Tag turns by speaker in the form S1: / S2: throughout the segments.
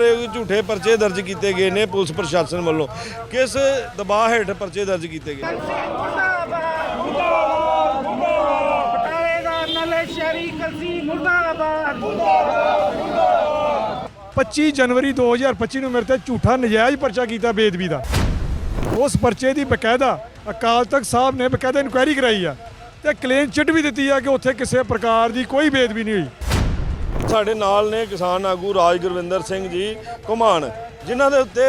S1: ਰਹੇ ਹੋ ਕਿ ਝੂਠੇ ਪਰਚੇ ਦਰਜ ਕੀਤੇ ਗਏ ਨੇ ਪੁਲਿਸ ਪ੍ਰਸ਼ਾਸਨ ਵੱਲੋਂ? ਕਿਸ ਦਬਾਅ ਹੇਠ ਪਰਚੇ ਦਰਜ ਕੀਤੇ ਗਏ?
S2: ਬਟਾਲੇ ਦਾ ਨਲੇ ਸ਼ਹਿਰੀ ਕਲਸੀ ਮੁਰਦਾਬਾਦ
S3: 25 ਜਨਵਰੀ 2025 ਨੂੰ ਮੇਰੇ ਤੇ ਝੂਠਾ ਨਜਾਇਜ਼ ਪਰਚਾ ਕੀਤਾ ਬੇਦਬੀ ਦਾ। ਉਸ ਪਰਚੇ ਦੀ ਬਕਾਇਦਾ ਅਕਾਲ ਤਖਤ ਸਾਹਿਬ ਨੇ ਬਕਾਇਦਾ ਇਨਕੁਆਇਰੀ ਕਰਾਈ ਆ ਤੇ ਕਲੇਮ ਚਿੱਟ ਵੀ ਦਿੱਤੀ ਆ ਕਿ ਉੱਥੇ ਕਿਸੇ ਪ੍ਰਕਾਰ ਦੀ ਕੋਈ ਬੇਦਬੀ ਨਹੀਂ ਹੋਈ।
S1: ਸਾਡੇ ਨਾਲ ਨੇ ਕਿਸਾਨ ਆਗੂ ਰਾਜ ਗੁਰਵਿੰਦਰ ਸਿੰਘ ਜੀ ਘੁਮਾਣ ਜਿਨ੍ਹਾਂ ਦੇ ਉੱਤੇ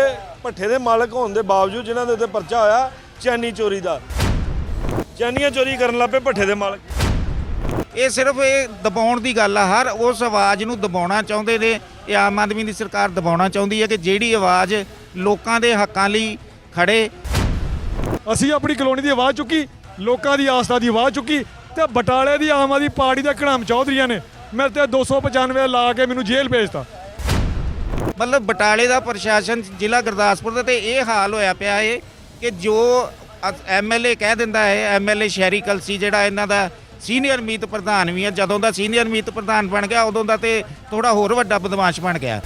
S1: ਭੱਠੇ ਦੇ ਮਾਲਕ ਹੋਣ ਦੇ ਬਾਵਜੂਦ ਜਿਨ੍ਹਾਂ ਦੇ ਉੱਤੇ ਪਰਚਾ ਹੋਇਆ ਚੈਨੀ ਚੋਰੀ ਦਾ। ਚੈਨੀਆਂ ਚੋਰੀ ਕਰਨ ਲੱਪੇ ਭੱਠੇ ਦੇ ਮਾਲਕ।
S4: ਇਹ ਸਿਰਫ ਇਹ ਦਬਾਉਣ ਦੀ ਗੱਲ ਆ ਹਰ ਉਸ ਆਵਾਜ਼ ਨੂੰ ਦਬਾਉਣਾ ਚਾਹੁੰਦੇ ਨੇ ਇਹ ਆਮ ਆਦਮੀ ਦੀ ਸਰਕਾਰ ਦਬਾਉਣਾ ਚਾਹੁੰਦੀ ਹੈ ਕਿ ਜਿਹੜੀ ਆਵਾਜ਼ ਲੋਕਾਂ ਦੇ ਹੱਕਾਂ ਲਈ ਖੜੇ।
S3: ਅਸੀਂ ਆਪਣੀ ਕਲੋਨੀ ਦੀ ਆਵਾਜ਼ ਚੁੱਕੀ ਲੋਕਾਂ ਦੀ ਆਸਥਾ ਦੀ ਆਵਾਜ਼ ਚੁੱਕੀ ਤੇ ਬਟਾਲੇ ਦੀ ਆਮ ਆਦਮੀ ਪਾਰਟੀ ਦੇ ਘੜਾਮ ਚੌਧਰੀਆਂ ਨੇ। ਮੇਰੇ ਤੇ 295 ਲਾ ਕੇ ਮੈਨੂੰ ਜੇਲ੍ਹ ਭੇਜਤਾ।
S4: ਮਤਲਬ ਬਟਾਲੇ ਦਾ ਪ੍ਰਸ਼ਾਸਨ ਜ਼ਿਲ੍ਹਾ ਗੁਰਦਾਸਪੁਰ ਦਾ ਤੇ ਇਹ ਹਾਲ ਹੋਇਆ ਪਿਆ ਏ ਕਿ ਜੋ ਐਮਐਲਏ ਕਹਿ ਦਿੰਦਾ ਹੈ ਐਮਐਲਏ ਸ਼ਹਿਰੀ ਕਲਸੀ ਜਿਹੜਾ ਇਹਨਾਂ ਦਾ ਸੀਨੀਅਰ ਮੀਤ ਪ੍ਰਧਾਨ ਵੀ ਹੈ ਜਦੋਂ ਦਾ ਸੀਨੀਅਰ ਮੀਤ ਪ੍ਰਧਾਨ ਬਣ ਗਿਆ ਉਦੋਂ ਦਾ ਤੇ ਥੋੜਾ ਹੋਰ ਵੱਡਾ ਬਦਮਾਸ਼ ਬਣ ਗਿਆ।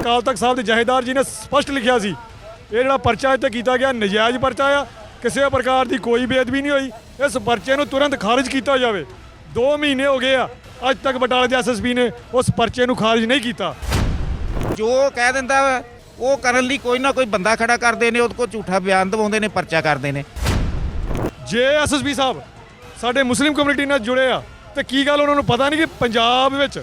S3: ਅਕਾਲ ਤਖਤ ਸਾਹਿਬ ਦੇ ਜਹੇਦਾਰ ਜੀ ਨੇ ਸਪਸ਼ਟ ਲਿਖਿਆ ਸੀ ਇਹ ਜਿਹੜਾ ਪਰਚਾ ਇੱਥੇ ਕੀਤਾ ਗਿਆ ਨਜਾਇਜ਼ ਪਰਚਾ ਆ ਕਿਸੇ ਪ੍ਰਕਾਰ ਦੀ ਕੋਈ ਬੇਅਦਬੀ ਨਹੀਂ ਹੋਈ ਇਸ ਪਰਚੇ ਨੂੰ ਤੁਰੰਤ ਖਾਰਜ ਕੀਤਾ ਜਾਵੇ। 2 ਮਹੀਨੇ ਹੋ ਗਏ ਆ ਅੱਜ ਤੱਕ ਬਟਾਲੇ ਦੇ ਐਸਐਸਪੀ ਨੇ ਉਸ ਪਰਚੇ ਨੂੰ ਖਾਰਜ ਨਹੀਂ ਕੀਤਾ।
S4: ਜੋ ਕਹਿ ਦਿੰਦਾ ਵਾ, ਉਹ ਕਰਨ ਲਈ ਕੋਈ ਨਾ ਕੋਈ ਬੰਦਾ ਖੜਾ ਕਰਦੇ ਨੇ ਉਹਦੇ ਕੋਲ ਝੂਠਾ ਬਿਆਨ ਦਵਾਉਂਦੇ ਨੇ ਪਰਚਾ ਕਰਦੇ ਨੇ।
S3: ਜੇ ਐਸਐਸਪੀ ਸਾਹਿਬ ਸਾਡੇ ਮੁਸਲਿਮ ਕਮਿਊਨਿਟੀ ਨਾਲ ਜੁੜੇ ਆ ਤੇ ਕੀ ਗੱਲ ਉਹਨਾਂ ਨੂੰ ਪਤਾ ਨਹੀਂ ਕਿ ਪੰਜਾਬ ਵਿੱਚ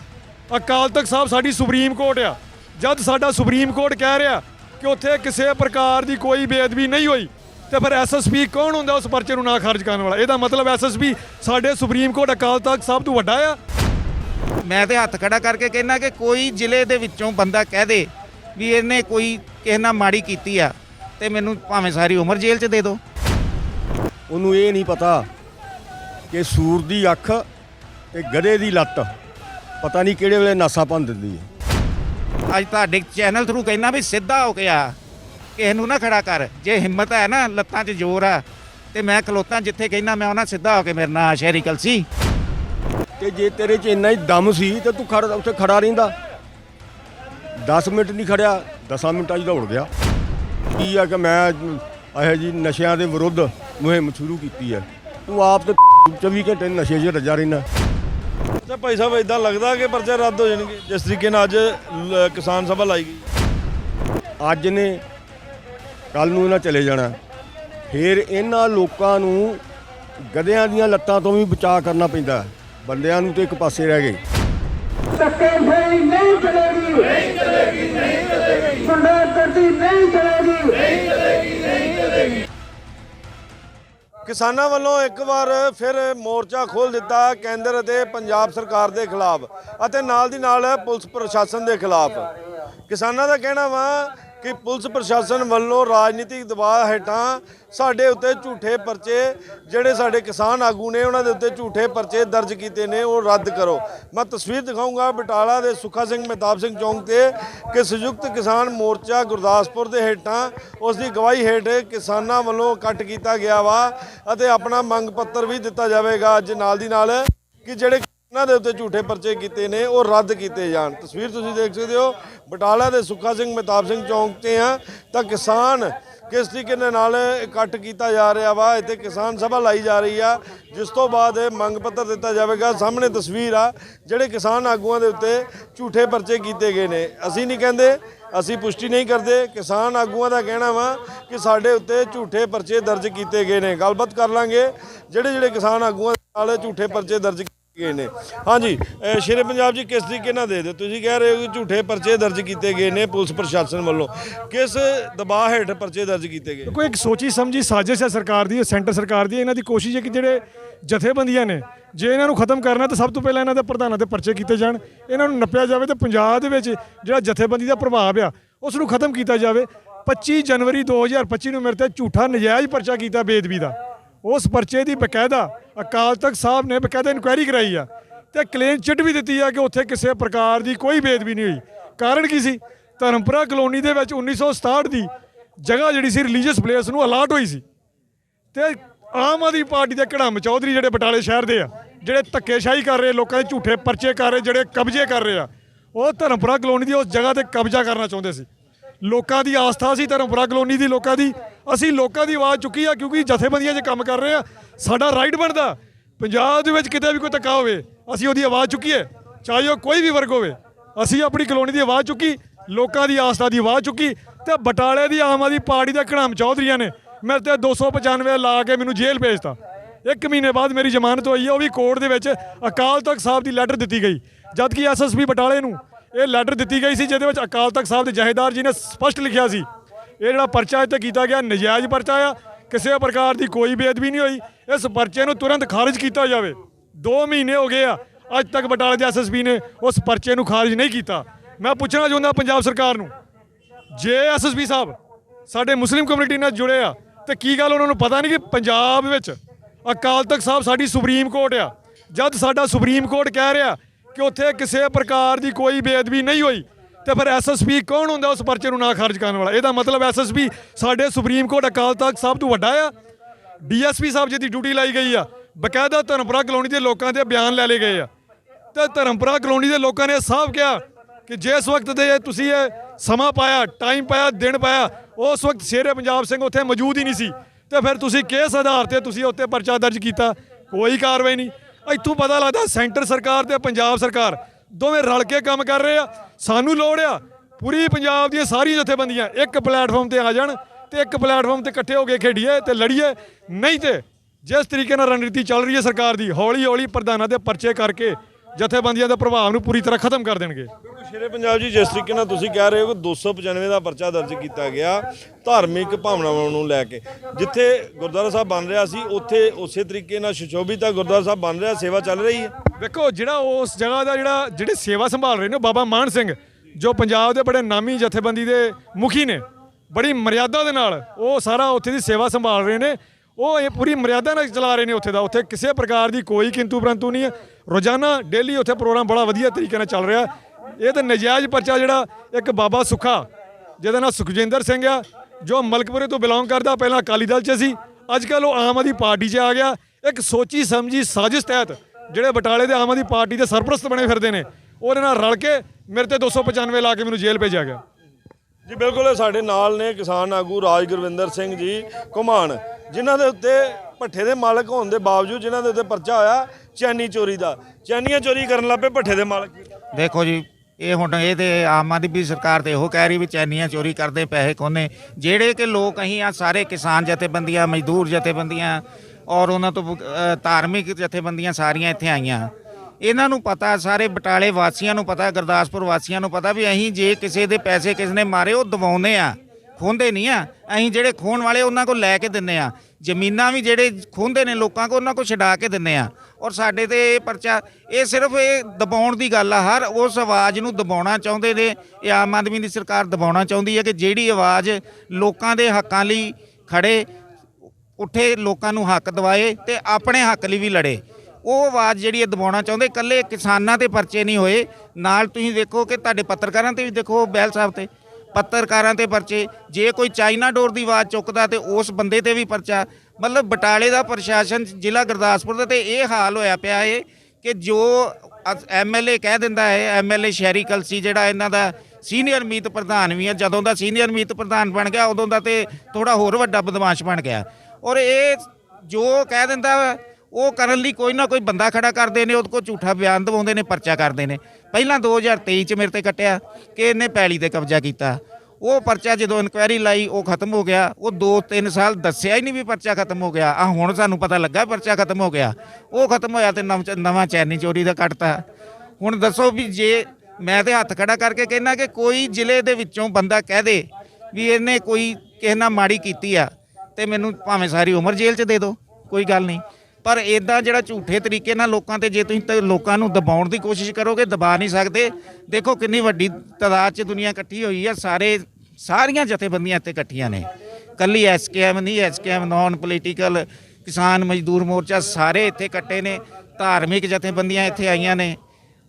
S3: ਅਕਾਲ ਤਖਤ ਸਾਹਿਬ ਸਾਡੀ ਸੁਪਰੀਮ ਕੋਰਟ ਆ? ਜਦ ਸਾਡਾ ਸੁਪਰੀਮ ਕੋਰਟ ਕਹਿ ਰਿਹਾ ਕਿ ਉੱਥੇ ਕਿਸੇ ਪ੍ਰਕਾਰ ਦੀ ਕੋਈ ਬੇਅਦਬੀ ਨਹੀਂ ਹੋਈ ਤੇ ਫਿਰ ਐਸਐਸਪੀ ਕੌਣ ਹੁੰਦਾ ਉਸ ਪਰਚੇ ਨੂੰ ਨਾ ਖਾਰਜ ਕਰਨ ਵਾਲਾ? ਇਹਦਾ ਮਤਲਬ ਐਸਐਸਪੀ ਸਾਡੇ ਸੁਪਰੀਮ ਕੋਰਟ ਅਕਾਲ ਤਖਤ ਸਾਹਿਬ ਤੋਂ ਵੱਡਾ ਆ?
S4: ਮੈਂ ਤੇ ਹੱਥ ਖੜਾ ਕਰਕੇ ਕਹਿਣਾ ਕਿ ਕੋਈ ਜ਼ਿਲ੍ਹੇ ਦੇ ਵਿੱਚੋਂ ਬੰਦਾ ਕਹਿ ਦੇ ਵੀ ਇਹਨੇ ਕੋਈ ਕਿਸੇ ਨਾਲ ਮਾੜੀ ਕੀਤੀ ਆ ਤੇ ਮੈਨੂੰ ਭਾਵੇਂ ਸਾਰੀ ਉਮਰ ਜੇਲ੍ਹ 'ਚ ਦੇ ਦਿਓ
S5: ਉਹਨੂੰ ਇਹ ਨਹੀਂ ਪਤਾ ਕਿ ਸੂਰ ਦੀ ਅੱਖ ਤੇ ਗਧੇ ਦੀ ਲੱਤ ਪਤਾ ਨਹੀਂ ਕਿਹੜੇ ਵੇਲੇ ਨਾਸਾ ਭੰਨ ਦਿੰਦੀ ਹੈ।
S4: ਅੱਜ ਤੁਹਾਡੇ ਚੈਨਲ ਥਰੂ ਕਹਿਣਾ ਵੀ ਸਿੱਧਾ ਹੋ ਕੇ ਆ ਕਿਸੇ ਨੂੰ ਨਾ ਖੜਾ ਕਰ। ਜੇ ਹਿੰਮਤ ਹੈ ਨਾ ਲੱਤਾਂ 'ਚ ਜ਼ੋਰ ਆ ਤੇ ਮੈਂ ਖਲੋਤਾ ਜਿੱਥੇ ਕਹਿਣਾ ਮੈਂ ਉਹਨਾਂ ਸਿੱਧਾ ਹੋ ਕੇ ਮੇਰੇ ਨਾਲ ਸ਼ਹਿਰੀ ਕਲਸੀ।
S5: ਤੇ ਜੇ ਤੇਰੇ 'ਚ ਇੰਨਾ ਹੀ ਦਮ ਸੀ ਤੇ ਤੂੰ ਖੜ ਉੱਥੇ ਖੜਾ ਰਹਿੰਦਾ। 10 ਮਿੰਟ ਨਹੀਂ ਖੜਿਆ 10 ਮਿੰਟਾਂ 'ਚ ਦੌੜ ਗਿਆ। ਕੀ ਆ ਕਿ ਮੈਂ ਇਹ ਜੀ ਨਸ਼ਿਆਂ ਦੇ ਵਿਰੁੱਧ ਮੁਹਿੰਮ ਸ਼ੁਰੂ ਕੀਤੀ ਹੈ। ਤੂੰ ਆਪ ਤੇ 24 ਘੰਟੇ ਨਸ਼ੇ 'ਚ ਰੱਜਾ ਰਹਿੰਦਾ।
S1: ਤੇ ਭਾਈ ਸਾਹਿਬ ਇਦਾਂ ਲੱਗਦਾ ਕਿ ਪਰਚੇ ਰੱਦ ਹੋ ਜਾਣਗੇ ਜਿਸ ਤਰੀਕੇ ਨਾਲ ਅੱਜ ਲ- ਕਿਸਾਨ ਸਭਾ ਲਾਈ ਗਈ।
S5: ਅੱਜ ਨੇ ਕੱਲ ਨੂੰ ਇਹਨਾਂ ਚਲੇ ਜਾਣਾ। ਫਿਰ ਇਹਨਾਂ ਲੋਕਾਂ ਨੂੰ ਗਧਿਆਂ ਦੀਆਂ ਲੱਤਾਂ ਤੋਂ ਵੀ ਬਚਾਅ ਕਰਨਾ ਪੈਂਦਾ। ਹੈ। ਬੰਦਿਆਂ ਨੂੰ ਤੇ ਇੱਕ ਪਾਸੇ ਰਹਿ ਗਏ।
S2: ਧੱਕੇ ਸਹੀ ਨਹੀਂ ਚਲੇਗੀ। ਨਹੀਂ ਚਲੇਗੀ ਨਹੀਂ ਚਲੇਗੀ। ਗੁੰਡਾਗਰਦੀ ਨਹੀਂ ਚਲੇਗੀ।
S1: ਕਿਸਾਨਾਂ ਵੱਲੋਂ ਇੱਕ ਵਾਰ ਫਿਰ ਮੋਰਚਾ ਖੋਲ ਦਿੱਤਾ ਕੇਂਦਰ ਅਤੇ ਪੰਜਾਬ ਸਰਕਾਰ ਦੇ ਖਿਲਾਫ ਅਤੇ ਨਾਲ ਦੀ ਨਾਲ ਪੁਲਿਸ ਪ੍ਰਸ਼ਾਸਨ ਦੇ ਖਿਲਾਫ। ਕਿਸਾਨਾਂ ਦਾ ਕਹਿਣਾ ਵਾ ਕਿ ਪੁਲਿਸ ਪ੍ਰਸ਼ਾਸਨ ਵੱਲੋਂ ਰਾਜਨੀਤਿਕ ਦਬਾਅ ਹੇਠਾਂ ਸਾਡੇ ਉੱਤੇ ਝੂਠੇ ਪਰਚੇ ਜਿਹੜੇ ਸਾਡੇ ਕਿਸਾਨ ਆਗੂ ਨੇ ਉਹਨਾਂ ਦੇ ਉੱਤੇ ਝੂਠੇ ਪਰਚੇ ਦਰਜ ਕੀਤੇ ਨੇ, ਉਹ ਰੱਦ ਕਰੋ। ਮੈਂ ਤਸਵੀਰ ਦਿਖਾਊਂਗਾ ਬਟਾਲਾ ਦੇ ਸੁੱਖਾ ਸਿੰਘ ਮਹਿਤਾਬ ਸਿੰਘ ਚੌਂਕ ਤੇ ਕਿ ਸੰਯੁਕਤ ਕਿਸਾਨ ਮੋਰਚਾ ਗੁਰਦਾਸਪੁਰ ਦੇ ਹੇਠਾਂ ਉਸ ਦੀ ਗਵਾਹੀ ਹੇਠ ਕਿਸਾਨਾਂ ਵੱਲੋਂ ਇਕੱਠ ਕੀਤਾ ਗਿਆ ਵਾ ਅਤੇ ਆਪਣਾ ਮੰਗ ਪੱਤਰ ਵੀ ਦਿੱਤਾ ਜਾਵੇਗਾ। ਅੱਜ ਨਾਲ ਦੀ ਨਾਲ ਕਿ ਜਿਹੜੇ ਉਹਨਾਂ ਦੇ ਉੱਤੇ ਝੂਠੇ ਪਰਚੇ ਕੀਤੇ ਨੇ, ਉਹ ਰੱਦ ਕੀਤੇ ਜਾਣ। ਤਸਵੀਰ ਤੁਸੀਂ ਦੇਖ ਸਕਦੇ ਹੋ, ਬਟਾਲਾ ਦੇ ਸੁੱਖਾ ਸਿੰਘ ਮਹਿਤਾਬ ਸਿੰਘ ਚੌਂਕ ਤੇ ਆ। ਤਾਂ ਕਿਸਾਨ ਕਿਸ ਤਰੀਕੇ ਦੇ ਨਾਲ ਇਕੱਠ ਕੀਤਾ ਜਾ ਰਿਹਾ ਵਾ, ਇੱਥੇ ਕਿਸਾਨ ਸਭਾ ਲਾਈ ਜਾ ਰਹੀ ਆ, ਜਿਸ ਤੋਂ ਬਾਅਦ ਇਹ ਮੰਗ ਪੱਤਰ ਦਿੱਤਾ ਜਾਵੇਗਾ। ਸਾਹਮਣੇ ਤਸਵੀਰ ਆ, ਜਿਹੜੇ ਕਿਸਾਨ ਆਗੂਆਂ ਦੇ ਉੱਤੇ ਝੂਠੇ ਪਰਚੇ ਕੀਤੇ ਗਏ ਨੇ। ਅਸੀਂ ਨਹੀਂ ਕਹਿੰਦੇ, ਅਸੀਂ ਪੁਸ਼ਟੀ ਨਹੀਂ ਕਰਦੇ। ਕਿਸਾਨ ਆਗੂਆਂ ਦਾ ਕਹਿਣਾ ਵਾ ਕਿ ਸਾਡੇ ਉੱਤੇ ਝੂਠੇ ਪਰਚੇ ਦਰਜ ਕੀਤੇ ਗਏ ਨੇ। ਗੱਲਬਾਤ ਕਰ ਲਾਂਗੇ। ਜਿਹੜੇ ਜਿਹੜੇ ਕਿਸਾਨ ਆਗੂਆਂ ਨਾਲ ਝੂਠੇ ਪਰਚੇ ਦਰਜ ਗਏ ਨੇ। ਹਾਂਜੀ ਸ਼ੇਰੇ ਪੰਜਾਬ ਜੀ ਕਿਸ ਤਰੀਕੇ ਨਾਲ ਦੇ ਦਿਓ ਤੁਸੀਂ ਕਹਿ ਰਹੇ ਹੋ ਕਿ ਝੂਠੇ ਪਰਚੇ ਦਰਜ ਕੀਤੇ ਗਏ ਨੇ ਪੁਲਿਸ ਪ੍ਰਸ਼ਾਸਨ ਵੱਲੋਂ। ਕਿਸ ਦਬਾਅ ਹੇਠ ਪਰਚੇ ਦਰਜ ਕੀਤੇ ਗਏ?
S3: ਕੋਈ ਇੱਕ ਸੋਚੀ ਸਮਝੀ ਸਾਜ਼ਿਸ਼ ਹੈ ਸਰਕਾਰ ਦੀ, ਸੈਂਟਰ ਸਰਕਾਰ ਦੀ। ਇਹਨਾਂ ਦੀ ਕੋਸ਼ਿਸ਼ ਹੈ ਕਿ ਜਿਹੜੇ ਜਥੇਬੰਦੀਆਂ ਨੇ, ਜੇ ਇਹਨਾਂ ਨੂੰ ਖਤਮ ਕਰਨਾ, ਤਾਂ ਸਭ ਤੋਂ ਪਹਿਲਾਂ ਇਹਨਾਂ ਦੇ ਪ੍ਰਧਾਨਾਂ ਤੇ ਪਰਚੇ ਕੀਤੇ ਜਾਣ। ਇਹਨਾਂ ਨੂੰ ਨੱਪਿਆ ਜਾਵੇ ਤੇ ਪੰਜਾਬ ਦੇ ਵਿੱਚ ਜਿਹੜਾ ਜਥੇਬੰਦੀ ਦਾ ਪ੍ਰਭਾਵ ਆ, ਉਸ ਨੂੰ ਖਤਮ ਕੀਤਾ ਜਾਵੇ। 25 ਜਨਵਰੀ 2025 ਨੂੰ ਮੇਰੇ ਤੇ ਝੂਠਾ ਨਜਾਇਜ਼ ਪਰਚਾ ਕੀਤਾ ਬੇਦਬੀ ਦਾ। ਉਸ ਪਰਚੇ ਦੀ ਬਕਾਇਦਾ ਅਕਾਲ ਤਖਤ ਸਾਹਿਬ ਨੇ ਬਕਾਇਦਾ ਇਨਕੁਆਇਰੀ ਕਰਾਈ ਆ ਤੇ ਕਲੇਮ ਚਿੱਟ ਵੀ ਦਿੱਤੀ ਆ ਕਿ ਉੱਥੇ ਕਿਸੇ ਪ੍ਰਕਾਰ ਦੀ ਕੋਈ ਬੇਦਬੀ ਨਹੀਂ ਹੋਈ। ਕਾਰਨ ਕੀ ਸੀ? ਧਰਮਪੁਰਾ ਕਲੋਨੀ ਦੇ ਵਿੱਚ 1967 ਦੀ ਜਗ੍ਹਾ ਜਿਹੜੀ ਸੀ ਰਿਲੀਜੀਅਸ ਪਲੇਸ ਨੂੰ ਅਲਾਟ ਹੋਈ ਸੀ। ਤੇ ਆਮ ਆਦਮੀ ਪਾਰਟੀ ਦੇ ਕੜਾਮ ਚੌਧਰੀ ਜਿਹੜੇ ਬਟਾਲੇ ਸ਼ਹਿਰ ਦੇ ਆ, ਜਿਹੜੇ ਧੱਕੇਸ਼ਾਹੀ ਕਰ ਰਹੇ, ਲੋਕਾਂ ਦੇ ਝੂਠੇ ਪਰਚੇ ਕਰ ਰਹੇ, ਜਿਹੜੇ ਕਬਜ਼ੇ ਕਰ ਰਹੇ ਆ, ਉਹ ਧਰਮਪੁਰਾ ਕਲੋਨੀ ਦੀ ਉਸ ਜਗ੍ਹਾ ਤੇ ਕਬਜ਼ਾ ਕਰਨਾ ਚਾਹੁੰਦੇ ਸੀ। ਲੋਕਾਂ ਦੀ ਆਸਥਾ ਸੀ ਧਰਮਪੁਰਾ ਕਲੋਨੀ ਦੀ, ਲੋਕਾਂ ਦੀ ਅਸੀਂ ਲੋਕਾਂ ਦੀ ਆਵਾਜ਼ ਚੁੱਕੀ ਆ ਕਿਉਂਕਿ ਜਥੇਬੰਦੀਆਂ 'ਚ ਕੰਮ ਕਰ ਰਹੇ ਆ, ਸਾਡਾ ਰਾਈਟ ਬਣਦਾ। ਪੰਜਾਬ ਦੇ ਵਿੱਚ ਕਿਤੇ ਵੀ ਕੋਈ ਧੱਕਾ ਹੋਵੇ, ਅਸੀਂ ਉਹਦੀ ਆਵਾਜ਼ ਚੁੱਕੀਏ, ਚਾਹੇ ਉਹ ਕੋਈ ਵੀ ਵਰਗ ਹੋਵੇ। ਅਸੀਂ ਆਪਣੀ ਕਲੋਨੀ ਦੀ ਆਵਾਜ਼ ਚੁੱਕੀ, ਲੋਕਾਂ ਦੀ ਆਸਥਾ ਦੀ ਆਵਾਜ਼ ਚੁੱਕੀ, ਤੇ ਬਟਾਲੇ ਦੀ ਆਮ ਆਦਮੀ ਪਾਰਟੀ ਦੇ ਘਣਾਮ ਚੌਧਰੀਆਂ ਨੇ। ਮੇਰੇ ਤੇ 295 ਲਾ ਕੇ ਮੈਨੂੰ ਜੇਲ੍ਹ ਭੇਜਤਾ। ਇੱਕ ਮਹੀਨੇ ਬਾਅਦ ਮੇਰੀ ਜ਼ਮਾਨਤ ਹੋਈ ਹੈ ਉਹ ਵੀ ਕੋਰਟ ਦੇ ਵਿੱਚ ਅਕਾਲ ਤਖਤ ਸਾਹਿਬ ਦੀ ਲੈਟਰ ਦਿੱਤੀ ਗਈ। ਜਦ ਕਿ ਐਸਐਸਪੀ ਬਟਾਲੇ ਨੂੰ ਇਹ ਲੈਟਰ ਦਿੱਤੀ ਗਈ ਸੀ, ਜਿਹਦੇ ਵਿੱਚ ਅਕਾਲ ਤਖਤ ਸਾਹਿਬ ਦੇ ਜਹੇਦਾਰ ਜੀ ਨੇ ਸਪਸ਼ਟ ਲਿਖਿਆ ਸੀ ਇਹ ਜਿਹੜਾ ਪਰਚਾ ਇੱਥੇ ਕੀਤਾ ਗਿਆ ਨਜਾਇਜ਼ ਪਰਚਾ ਆ, ਕਿਸੇ ਪ੍ਰਕਾਰ ਦੀ ਕੋਈ ਬੇਅਦਬੀ ਨਹੀਂ ਹੋਈ। ਇਸ ਪਰਚੇ ਨੂੰ ਤੁਰੰਤ ਖਾਰਜ ਕੀਤਾ ਜਾਵੇ। 2 ਮਹੀਨੇ ਹੋ ਗਏ ਆ, ਅੱਜ ਤੱਕ ਬਟਾਲੇ ਦੇ ਐਸਐਸਪੀ ਨੇ ਉਸ ਪਰਚੇ ਨੂੰ ਖਾਰਜ ਨਹੀਂ ਕੀਤਾ। ਮੈਂ ਪੁੱਛਣਾ ਚਾਹੁੰਦਾ ਪੰਜਾਬ ਸਰਕਾਰ ਨੂੰ, ਜੇ ਐਸਐਸਪੀ ਸਾਹਿਬ ਸਾਡੇ ਮੁਸਲਿਮ ਕਮਿਊਨਿਟੀ ਨਾਲ ਜੁੜੇ ਆ, ਤੇ ਕੀ ਗੱਲ ਉਹਨਾਂ ਨੂੰ ਪਤਾ ਨਹੀਂ ਕਿ ਪੰਜਾਬ ਵਿੱਚ ਅਕਾਲ ਤਖਤ ਸਾਹਿਬ ਸਾਡੀ ਸੁਪਰੀਮ ਕੋਰਟ ਆ? ਜਦ ਸਾਡਾ ਸੁਪਰੀਮ ਕੋਰਟ ਕਹਿ ਰਿਹਾ ਕਿ ਉੱਥੇ ਕਿਸੇ ਪ੍ਰਕਾਰ ਦੀ ਕੋਈ ਬੇਅਦਬੀ ਨਹੀਂ ਹੋਈ ਤੇ ਫਿਰ ਐਸਐਸਪੀ ਕੌਣ ਹੁੰਦਾ ਉਸ ਪਰਚੇ ਨੂੰ ਨਾ ਖਾਰਜ ਕਰਨ ਵਾਲਾ? ਇਹਦਾ ਮਤਲਬ ਐਸਐਸਪੀ ਸਾਡੇ ਸੁਪਰੀਮ ਕੋਰਟ ਅਕਾਲ ਤਖਤ ਸਾਹਿਬ ਤੋਂ ਵੱਡਾ ਆ। ਡੀਐਸਪੀ ਸਾਹਿਬ ਜਿਹਦੀ ਡਿਊਟੀ ਲਾਈ ਗਈ ਆ, ਬਕਾਇਦਾ ਧਰਮਪੁਰਾ ਕਲੋਨੀ ਦੇ ਲੋਕਾਂ ਦੇ ਬਿਆਨ ਲੈ ਲਏ ਗਏ ਆ। ਤੇ ਧਰਮਪੁਰਾ ਕਲੋਨੀ ਦੇ ਲੋਕਾਂ ਨੇ ਸਾਫ਼ ਕਿਹਾ ਕਿ ਜਿਸ ਵਕਤ ਦੇ ਤੁਸੀਂ ਇਹ ਸਮਾਂ ਪਾਇਆ ਟਾਈਮ ਪਾਇਆ, ਦਿਨ ਪਾਇਆ, ਉਸ ਵਕਤ ਸ਼ੇਰੇ ਪੰਜਾਬ ਸਿੰਘ ਉੱਥੇ ਮੌਜੂਦ ਹੀ ਨਹੀਂ ਸੀ। ਤੇ ਫਿਰ ਤੁਸੀਂ ਕਿਸ ਆਧਾਰ ਤੇ ਤੁਸੀਂ ਉੱਤੇ ਪਰਚਾ ਦਰਜ ਕੀਤਾ? ਕੋਈ ਕਾਰਵਾਈ ਨਹੀਂ। ਇੱਥੋਂ ਪਤਾ ਲੱਗਦਾ ਸੈਂਟਰ ਸਰਕਾਰ ਤੇ ਪੰਜਾਬ ਸਰਕਾਰ ਦੋਵੇਂ ਰਲ ਕੇ ਕੰਮ ਕਰ ਰਹੇ ਆ। ਸਾਨੂੰ ਲੋੜ ਆ। ਪੂਰੀ ਪੰਜਾਬ ਦੀਆਂ ਸਾਰੀਆਂ ਜਥੇਬੰਦੀਆਂ ਇੱਕ ਪਲੇਟਫਾਰਮ ਤੇ ਆ ਜਾਣ ਤੇ ਇੱਕ ਪਲੇਟਫਾਰਮ ਤੇ ਇਕੱਠੇ ਹੋ ਕੇ ਖੇਡੀਏ ਤੇ ਲੜੀਏ। ਨਹੀਂ ਤੇ ਜਿਸ ਤਰੀਕੇ ਨਾਲ ਰਣਨੀਤੀ ਚੱਲ ਰਹੀ ਹੈ ਸਰਕਾਰ ਦੀ ਹੌਲੀ ਹੌਲੀ ਪ੍ਰਧਾਨਾਂ ਦੇ ਪਰਚੇ ਕਰਕੇ ਜਥੇਬੰਦੀਆਂ ਦੇ ਪ੍ਰਭਾਵ ਨੂੰ ਪੂਰੀ ਤਰ੍ਹਾਂ ਖਤਮ ਕਰ ਦੇਣਗੇ।
S1: ਸ਼ੇਰੇ ਪੰਜਾਬ ਜੀ ਜਿਸ ਤਰੀਕੇ ਨਾਲ ਤੁਸੀਂ ਕਹਿ ਰਹੇ ਹੋ ਕਿ 295 ਦਾ ਪਰਚਾ ਦਰਜ ਕੀਤਾ ਗਿਆ ਧਾਰਮਿਕ ਭਾਵਨਾਵਾਂ ਨੂੰ ਲੈ ਕੇ। ਜਿੱਥੇ ਗੁਰਦੁਆਰਾ ਸਾਹਿਬ ਬਣ ਰਿਹਾ ਸੀ ਉੱਥੇ ਉਸੇ ਤਰੀਕੇ ਨਾਲ ਸੁਸ਼ੋਭਿਤ ਗੁਰਦੁਆਰਾ ਸਾਹਿਬ ਬਣ ਰਿਹਾ ਸੇਵਾ ਚੱਲ ਰਹੀ ਹੈ।
S3: ਵੇਖੋ ਜਿਹੜਾ ਉਸ ਜਗ੍ਹਾ ਦਾ ਜਿਹੜਾ ਜਿਹੜੇ ਸੇਵਾ ਸੰਭਾਲ ਰਹੇ ਨੇ ਬਾਬਾ ਮਾਨ ਸਿੰਘ ਜੋ ਪੰਜਾਬ ਦੇ ਬੜੇ ਨਾਮੀ ਜਥੇਬੰਦੀ ਦੇ ਮੁਖੀ ਨੇ। ਬੜੀ ਮਰਿਆਦਾ ਦੇ ਨਾਲ ਉਹ ਸਾਰਾ ਉੱਥੇ ਦੀ ਸੇਵਾ ਸੰਭਾਲ ਰਹੇ ਨੇ। ਉਹ ਇਹ ਪੂਰੀ ਮਰਿਆਦਾ ਨਾਲ ਚਲਾ ਰਹੇ ਨੇ ਉੱਥੇ ਦਾ। ਉੱਥੇ ਕਿਸੇ ਪ੍ਰਕਾਰ ਦੀ ਕੋਈ ਕਿੰਤੂ ਪਰੰਤੂ ਨਹੀਂ ਹੈ। ਰੋਜ਼ਾਨਾ ਡੇਲੀ ਉੱਥੇ ਪ੍ਰੋਗਰਾਮ ਬੜਾ ਵਧੀਆ ਤਰੀਕੇ ਨਾਲ ਚੱਲ ਰਿਹਾ। ਇਹ ਤਾਂ ਨਜਾਇਜ਼ ਪਰਚਾ ਜਿਹੜਾ, ਇੱਕ ਬਾਬਾ ਸੁੱਖਾ, ਜਿਹਦਾ ਨਾਮ ਸੁਖਜਿੰਦਰ ਸਿੰਘ ਆ, ਜੋ ਮਲਕਪੁਰੇ ਤੋਂ ਬਿਲੋਂਗ ਕਰਦਾ। ਪਹਿਲਾਂ ਅਕਾਲੀ ਦਲ 'ਚ ਸੀ। ਅੱਜ ਕੱਲ ਉਹ ਆਮ ਆਦਮੀ ਪਾਰਟੀ 'ਚ ਆ ਗਿਆ। ਇੱਕ ਸੋਚੀ ਸਮਝੀ ਸਾਜ਼ਿਸ਼ ਤਹਿਤ ਜਿਹੜੇ ਬਟਾਲੇ ਦੇ ਆਮ ਆਦਮੀ ਪਾਰਟੀ ਦੇ ਸਰਪ੍ਰਸਤ ਬਣੇ ਫਿਰਦੇ ਨੇ, ਉਹਦੇ ਨਾਲ ਰਲ ਕੇ ਮੇਰੇ ਤੇ 295 ਲਾ ਕੇ ਮੈਨੂੰ ਜੇਲ੍ਹ ਭੇਜਿਆ ਗਿਆ।
S1: ਜੀ, ਬਿਲਕੁਲ, ਇਹ ਸਾਡੇ ਨਾਲ ਨੇ ਕਿਸਾਨ ਆਗੂ ਰਾਜ ਗੁਰਵਿੰਦਰ ਸਿੰਘ ਜੀ ਘੁਮਾਣ, ਜਿਨ੍ਹਾਂ ਦੇ ਉੱਤੇ ਭੱਠੇ ਦੇ ਮਾਲਕ ਹੋਣ ਦੇ ਬਾਵਜੂਦ ਜਿਨ੍ਹਾਂ ਦੇ ਉੱਤੇ ਪਰਚਾ ਹੋਇਆ ਚੈਨੀ ਚੋਰੀ ਦਾ। ਚੈਨੀਆਂ ਚੋਰੀ ਕਰਨ ਲੱਪੇ ਭੱਠੇ ਦੇ ਮਾਲਕ
S4: ਦੇਖੋ ਜੀ, ਇਹ ਹੁਣ ਇਹ ਤੇ ਆਮ ਆਦਮੀ ਸਰਕਾਰ ਤੇ ਇਹੋ ਕਹਿ ਰਹੀ ਵੀ ਚੈਨੀਆਂ ਚੋਰੀ ਕਰਦੇ ਪੈਸੇ ਕੋਨੇ। ਜਿਹੜੇ ਕਿ ਲੋਕ ਅਸੀਂ ਆ ਸਾਰੇ ਕਿਸਾਨ ਜਥੇਬੰਦੀਆਂ, ਮਜ਼ਦੂਰ ਜਥੇਬੰਦੀਆਂ ਔਰ ਉਹਨਾਂ ਤੋਂ ਧਾਰਮਿਕ ਜਥੇਬੰਦੀਆਂ ਸਾਰੀਆਂ ਇੱਥੇ ਆਈਆਂ। ਇਹਨਾਂ ਨੂੰ ਪਤਾ, ਸਾਰੇ ਬਟਾਲੇ ਵਾਸੀਆਂ ਨੂੰ ਪਤਾ, ਗੁਰਦਾਸਪੁਰ ਵਾਸੀਆਂ ਨੂੰ ਪਤਾ ਵੀ ਅਸੀਂ ਜੇ ਕਿਸੇ ਦੇ ਪੈਸੇ ਕਿਸ ਨੇ ਮਾਰੇ, ਉਹ ਦਵਾਉਂਦੇ ਆ ਖੋਹਦੇ ਨਹੀਂ ਆ। ਅਸੀਂ ਜਿਹੜੇ ਖੋਹਣ ਵਾਲੇ, ਉਹਨਾਂ ਕੋਲ ਲੈ ਕੇ ਦਿੰਨੇ ਆ। ਜ਼ਮੀਨਾਂ ਵੀ ਜਿਹੜੇ ਖੋਹਦੇ ਨੇ ਲੋਕਾਂ ਕੋਲ, ਉਹਨਾਂ ਕੋਲ ਛਡਾ ਕੇ ਦਿੰਨੇ ਆ। ਔਰ ਸਾਡੇ ਤੇ ਇਹ ਪਰਚਾ, ਇਹ ਸਿਰਫ ਇਹ ਦਬਾਉਣ ਦੀ ਗੱਲ ਆ। ਹਰ ਉਸ ਆਵਾਜ਼ ਨੂੰ ਦਬਾਉਣਾ ਚਾਹੁੰਦੇ ਨੇ, ਇਹ ਆਮ ਆਦਮੀ ਦੀ ਸਰਕਾਰ ਦਬਾਉਣਾ ਚਾਹੁੰਦੀ ਹੈ ਕਿ ਜਿਹੜੀ ਆਵਾਜ਼ ਲੋਕਾਂ ਦੇ ਹੱਕਾਂ ਲਈ ਖੜੇ, ਉੱਠੇ ਲੋਕਾਂ ਨੂੰ ਹੱਕ ਦਿਵਾਏ ਤੇ ਆਪਣੇ ਹੱਕ ਲਈ ਵੀ ਲੜੇ। ਉਹ ਆਵਾਜ਼ ਜਿਹੜੀ ਹੈ ਦਬਾਉਣਾ ਚਾਹੁੰਦੇ ਇਕੱਲੇ ਕਿਸਾਨਾਂ ਤੇ ਪਰਚੇ ਨਹੀਂ ਹੋਏ। ਨਾਲ ਤੁਸੀਂ ਦੇਖੋ ਕਿ ਤੁਹਾਡੇ ਪੱਤਰਕਾਰਾਂ ਤੇ ਵੀ ਦੇਖੋ ਬੈਲ ਸਾਹਿਬ ਤੇ। ਪੱਤਰਕਾਰਾਂ ਤੇ ਪਰਚੇ। ਜੇ ਕੋਈ ਚਾਈਨਾ ਡੋਰ ਦੀ ਆਵਾਜ਼ ਚੁੱਕਦਾ ਤੇ ਉਸ ਬੰਦੇ ਤੇ ਵੀ ਪਰਚਾ। ਮਤਲਬ ਬਟਾਲੇ ਦਾ ਪ੍ਰਸ਼ਾਸਨ ਜ਼ਿਲ੍ਹਾ ਗੁਰਦਾਸਪੁਰ ਦਾ ਤੇ ਇਹ ਹਾਲ ਹੋਇਆ ਪਿਆ ਏ ਕਿ ਜੋ ਐਮਐਲਏ ਕਹਿ ਦਿੰਦਾ ਹੈ ਐਮਐਲਏ ਸ਼ਹਿਰੀ ਕਲਸੀ ਜਿਹੜਾ ਇਹਨਾਂ ਦਾ ਸੀਨੀਅਰ ਮੀਤ ਪ੍ਰਧਾਨ ਵੀ ਹੈ ਜਦੋਂ ਦਾ ਸੀਨੀਅਰ ਮੀਤ ਪ੍ਰਧਾਨ ਬਣ ਗਿਆ ਉਦੋਂ ਦਾ ਤੇ ਥੋੜਾ ਹੋਰ ਵੱਡਾ ਬਦਮਾਸ਼ ਬਣ ਗਿਆ। ਔਰ ਇਹ ਜੋ ਕਹਿ ਦਿੰਦਾ ਵਾ, ਉਹ ਕਰਨ ਲਈ ਕੋਈ ਨਾ ਕੋਈ ਬੰਦਾ ਖੜਾ ਕਰਦੇ ਨੇ, ਉਹਦੇ ਕੋਲ ਝੂਠਾ ਬਿਆਨ ਦਵਾਉਂਦੇ ਨੇ, ਪਰਚਾ ਕਰਦੇ ਨੇ। ਪਹਿਲਾਂ 2023 ਚ ਮੇਰੇ ਤੇ ਕੱਟਿਆ, ਕਿ ਇਹਨੇ ਪੈਲੀ ਤੇ ਕਬਜ਼ਾ ਕੀਤਾ। ਉਹ ਪਰਚਾ ਜਦੋਂ ਇਨਕੁਆਇਰੀ ਲਾਈ, ਉਹ ਖਤਮ ਹੋ ਗਿਆ। ਉਹ 2-3 ਸਾਲ ਦੱਸਿਆ ਹੀ ਨਹੀਂ ਵੀ ਪਰਚਾ ਖਤਮ ਹੋ ਗਿਆ। ਆ ਹੁਣ ਸਾਨੂੰ ਪਤਾ ਲੱਗਾ ਪਰਚਾ ਖਤਮ ਹੋ ਗਿਆ। ਉਹ ਖਤਮ ਹੋਇਆ ਤੇ ਨਵ- ਨਵਾਂ ਚੈਨੀ ਚੋਰੀ ਦਾ ਕੱਟਤਾ। ਹੁਣ ਦੱਸੋ ਵੀ ਜੇ ਮੈਂ ਤੇ ਹੱਥ ਖੜਾ ਕਰਕੇ ਕਹਿਣਾ ਕਿ ਕੋਈ ਜ਼ਿਲ੍ਹੇ ਦੇ ਵਿੱਚੋਂ ਬੰਦਾ ਕਹਿ ਦੇ ਵੀ ਇਹਨੇ ਕੋਈ ਕਿਸੇ ਨਾਲ ਮਾੜੀ ਕੀਤੀ ਆ, ਤੇ ਮੈਨੂੰ ਭਾਵੇਂ ਸਾਰੀ ਉਮਰ ਜੇਲ੍ਹ 'ਚ ਦੇ ਦਿਓ ਕੋਈ ਗੱਲ ਨਹੀਂ। ਪਰ ਇਦਾਂ ਜਿਹੜਾ ਝੂਠੇ ਤਰੀਕੇ ਨਾਲ ਲੋਕਾਂ ਤੇ ਜੇ ਤੁਸੀਂ ਤੇ, ਲੋਕਾਂ ਨੂੰ ਦਬਾਉਣ ਦੀ ਕੋਸ਼ਿਸ਼ ਕਰੋਗੇ, ਦਬਾ ਨਹੀਂ ਸਕਦੇ। ਦੇਖੋ ਕਿੰਨੀ ਵੱਡੀ ਤਾਦਾਦ 'ਚ ਦੁਨੀਆ ਇਕੱਠੀ ਹੋਈ ਆ, ਸਾਰੇ, ਸਾਰੀਆਂ ਜਥੇਬੰਦੀਆਂ ਇੱਥੇ ਇਕੱਠੀਆਂ ਨੇ। ਕੱਲੀ ਐਸਕੇਐਮ ਨਹੀਂ ਐਸਕੇਐਮ ਨਾਨ ਪੋਲੀਟੀਕਲ ਕਿਸਾਨ ਮਜ਼ਦੂਰ ਮੋਰਚਾ ਸਾਰੇ ਇੱਥੇ ਇਕੱਠੇ ਨੇ, ਧਾਰਮਿਕ ਜਥੇਬੰਦੀਆਂ ਇੱਥੇ ਆਈਆਂ ਨੇ।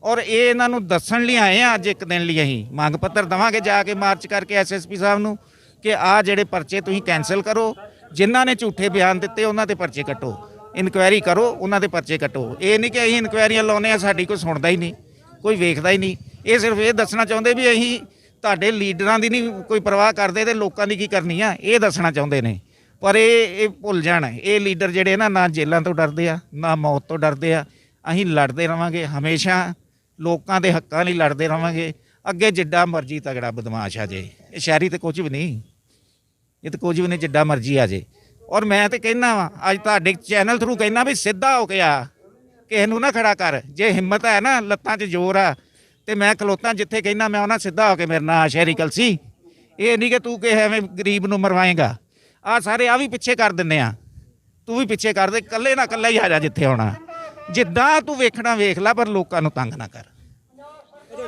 S4: ਔਰ ਇਹ ਇਹਨਾਂ ਨੂੰ ਦੱਸਣ ਲਈ ਆਏ ਆ, ਅੱਜ ਇੱਕ ਦਿਨ ਲਈ ਅਸੀਂ। ਮੰਗ ਪੱਤਰ ਦਵਾਂਗੇ ਜਾ ਕੇ ਮਾਰਚ ਕਰਕੇ ਐਸਐਸਪੀ ਸਾਹਿਬ ਨੂੰ ਕਿ ਆ ਜਿਹੜੇ ਪਰਚੇ ਤੁਸੀਂ ਕੈਨਸਲ ਕਰੋ, ਜਿਨ੍ਹਾਂ ਨੇ ਝੂਠੇ ਬਿਆਨ ਦਿੱਤੇ, ਉਹਨਾਂ ਤੇ ਪਰਚੇ ਕੱਟੋ। ਇਨਕੁਆਇਰੀ ਕਰੋ, ਉਹਨਾਂ ਦੇ ਪਰਚੇ ਕੱਟੋ। ਇਹ ਨਹੀਂ ਕਿ ਅਸੀਂ ਇਨਕੁਆਇਰੀਆਂ ਲਾਉਨੇ ਆ ਸਾਡੀ ਕੋਈ ਸੁਣਦਾ ਹੀ ਨਹੀਂ, ਕੋਈ ਵੇਖਦਾ ਹੀ ਨਹੀਂ। ਇਹ ਸਿਰਫ ਇਹ ਦੱਸਣਾ ਚਾਹੁੰਦੇ ਵੀ ਅਸੀਂ ਤੁਹਾਡੇ ਲੀਡਰਾਂ ਦੀ ਨਹੀਂ ਕੋਈ ਪਰਵਾਹ ਕਰਦੇ ਤੇ ਲੋਕਾਂ ਦੀ ਕੀ ਕਰਨੀ ਆ, ਇਹ ਦੱਸਣਾ ਚਾਹੁੰਦੇ ਨੇ। ਪਰ ਇਹ ਇਹ ਭੁੱਲ ਜਾਣ, ਇਹ ਲੀਡਰ ਜਿਹੜੇ ਨਾ ਨਾ ਜੇਲ੍ਹਾਂ ਤੋਂ ਡਰਦੇ ਆ, ਨਾ ਮੌਤ ਤੋਂ ਡਰਦੇ ਆ। ਅਸੀਂ ਲੜਦੇ ਰਵਾਂਗੇ, ਹਮੇਸ਼ਾ ਲੋਕਾਂ ਦੇ ਹੱਕਾਂ ਲਈ ਲੜਦੇ ਰਵਾਂਗੇ। ਅੱਗੇ ਜਿੱਡਾ ਮਰਜ਼ੀ ਤਗੜਾ ਬਦਮਾਸ਼ ਆ ਜੇ। ਇਹ ਸ਼ਹਿਰੀ ਤੇ ਕੁਝ ਵੀ ਨਹੀਂ। ਇਹ ਤਾਂ ਕੁਝ ਵੀ ਨਹੀਂ, ਜਿੱਡਾ ਮਰਜ਼ੀ ਆ ਜੇ। ਔਰ ਮੈਂ ਤੇ ਕਹਿਣਾ ਵਾ, ਅੱਜ ਤੁਹਾਡੇ ਚੈਨਲ ਥਰੂ ਕਹਿਣਾ ਵੀ ਸਿੱਧਾ ਹੋ ਕੇ ਆ। ਕਿਸੇ ਨੂੰ ਨਾ ਖੜਾ ਕਰ, ਜੇ ਹਿੰਮਤ ਹੈ ਨਾ, ਲੱਤਾਂ 'ਚ ਜ਼ੋਰ ਆ, ਤੇ ਮੈਂ ਖਲੋਤਾ ਜਿੱਥੇ ਕਹਿਣਾ ਮੈਂ ਉਹਨਾਂ ਸਿੱਧਾ ਹੋ ਕੇ ਮੇਰੇ ਨਾਲ ਸ਼ਹਿਰੀ ਕਲਸੀ। ਇਹ ਨਹੀਂ ਕਿ ਤੂੰ ਕਿਸੇ ਐਵੇਂ ਗਰੀਬ ਨੂੰ ਮਰਵਾਏਗਾ। ਆ ਸਾਰੇ ਆ ਵੀ ਪਿੱਛੇ ਕਰ ਦਿੰਨੇ ਆ। ਤੂੰ ਵੀ ਪਿੱਛੇ ਕਰ ਦੇ, ਇਕੱਲੇ ਨਾ ਕੱਲਾ ਹੀ ਆ ਜਾ ਜਿੱਥੇ ਆਉਣਾ। ਜਿੱਦਾਂ ਤੂੰ ਵੇਖਣਾ ਵੇਖ ਲੈ, ਪਰ ਲੋਕਾਂ ਨੂੰ ਤੰਗ ਨਾ ਕਰ।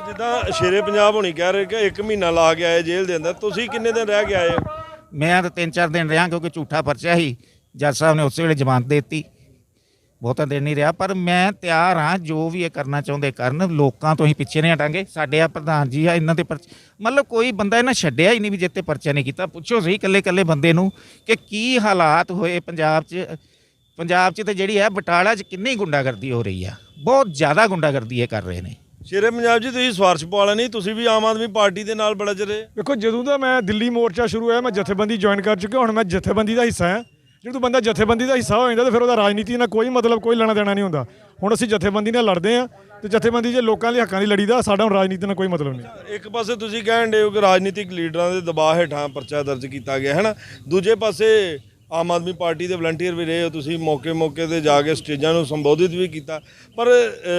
S1: ਜਿੱਦਾਂ ਸ਼ੇਰੇ ਪੰਜਾਬ ਹੋਣੀ ਕਹਿ ਰਹੇ ਕਿ 1 ਮਹੀਨਾ ਲਾ ਕੇ ਆਏ ਜੇਲ੍ਹ ਦੇ ਅੰਦਰ, ਤੁਸੀਂ ਕਿੰਨੇ ਦਿਨ ਰਹਿ ਕੇ ਆਏ ਹੋ?
S4: ਮੈਂ ਤਾਂ ਤਿੰਨ ਚਾਰ ਦਿਨ ਰਿਹਾ ਕਿਉਂਕਿ ਝੂਠਾ ਪਰਚਾ ਹੀ ਜੱਜ ਸਾਹਿਬ ਨੇ ਉਸੇ ਵੇਲੇ ਜ਼ਮਾਨਤ ਦੇ ਦਿੱਤੀ। ਬਹੁਤਾ ਦਿਨ ਨਹੀਂ ਰਿਹਾ, ਪਰ ਮੈਂ ਤਿਆਰ ਹਾਂ, ਜੋ ਵੀ ਇਹ ਕਰਨਾ ਚਾਹੁੰਦੇ ਕਰਨ। ਲੋਕਾਂ ਤੋਂ ਹੀ ਪਿੱਛੇ ਨਹੀਂ ਹਟਾਂਗੇ। ਸਾਡੇ ਆ ਪ੍ਰਧਾਨ ਜੀ ਆ, ਇਹਨਾਂ ਤੇ ਪਰਚ, ਮਤਲਬ ਕੋਈ ਬੰਦਾ ਇਹਨਾਂ ਛੱਡਿਆ ਹੀ ਨਹੀਂ ਵੀ ਜਿੱਤੇ ਪਰਚਾ ਨਹੀਂ ਕੀਤਾ। ਪੁੱਛੋ ਸਹੀ ਇਕੱਲੇ ਇਕੱਲੇ ਬੰਦੇ ਨੂੰ ਕਿ ਕੀ ਹਾਲਾਤ ਹੋਏ ਪੰਜਾਬ 'ਚ। ਪੰਜਾਬ 'ਚ ਤੇ ਜਿਹੜੀ ਹੈ, ਬਟਾਲਾ 'ਚ ਕਿੰਨੀ ਗੁੰਡਾਗਰਦੀ ਹੋ ਰਹੀ ਆ। ਬਹੁਤ ਜ਼ਿਆਦਾ ਗੁੰਡਾਗਰਦੀ ਇਹ ਕਰ ਰਹੇ ਨੇ।
S1: ਸ਼ੇਰੇ ਪੰਜਾਬ ਜੀ ਤੁਸੀਂ ਸਵਾਰਸ਼ ਪਵਾਲਾ ਨਹੀਂ ਤੁਸੀਂ ਵੀ ਆਮ ਆਦਮੀ ਪਾਰਟੀ ਦੇ ਨਾਲ ਬੜਾ ਚਿਰੇ
S3: ਵੇਖੋ ਜਦੋਂ ਦਾ ਮੈਂ ਦਿੱਲੀ ਮੋਰਚਾ ਸ਼ੁਰੂ ਹੋਇਆ ਮੈਂ ਜਥੇਬੰਦੀ ਜੁਆਇਨ ਕਰ ਚੁੱਕਿਆ ਹੁਣ ਮੈਂ ਜਥੇਬੰਦੀ ਦਾ ਹਿੱਸਾ ਹਾਂ। ਜਦੋਂ ਬੰਦਾ ਜਥੇਬੰਦੀ ਦਾ ਹਿੱਸਾ ਹੋ ਜਾਂਦਾ ਤਾਂ ਫਿਰ ਉਹਦਾ ਰਾਜਨੀਤੀ ਨਾਲ ਕੋਈ ਮਤਲਬ ਕੋਈ ਲੈਣਾ ਦੇਣਾ ਨਹੀਂ ਹੁੰਦਾ। ਹੁਣ ਅਸੀਂ ਜਥੇਬੰਦੀ ਨਾਲ ਲੜਦੇ ਆ ਤੇ ਜਥੇਬੰਦੀ ਜੇ ਲੋਕਾਂ ਲਈ ਹੱਕਾਂ ਦੀ ਲੜੀਦਾ ਸਾਡਾ ਹੁਣ ਰਾਜਨੀਤੀ ਨਾਲ ਕੋਈ ਮਤਲਬ ਨਹੀਂ।
S1: ਇੱਕ ਪਾਸੇ ਤੁਸੀਂ ਕਹਿਣ ਦੇ ਹੋ ਕਿ ਰਾਜਨੀਤਿਕ ਲੀਡਰਾਂ ਦੇ ਦਬਾਅ ਹੇਠਾਂ ਪਰਚਾ ਦਰਜ ਕੀਤਾ ਗਿਆ ਹੈ ਨਾ? ਦੂਜੇ ਪਾਸੇ ਆਮ ਆਦਮੀ ਪਾਰਟੀ ਦੇ ਵਲੰਟੀਅਰ ਵੀ ਰਹੇ ਹੋ ਤੁਸੀਂ ਮੌਕੇ-ਮੌਕੇ ਤੇ ਜਾ ਕੇ ਸਟੇਜਾਂ ਨੂੰ ਸੰਬੋਧਿਤ ਵੀ ਕੀਤਾ। ਪਰ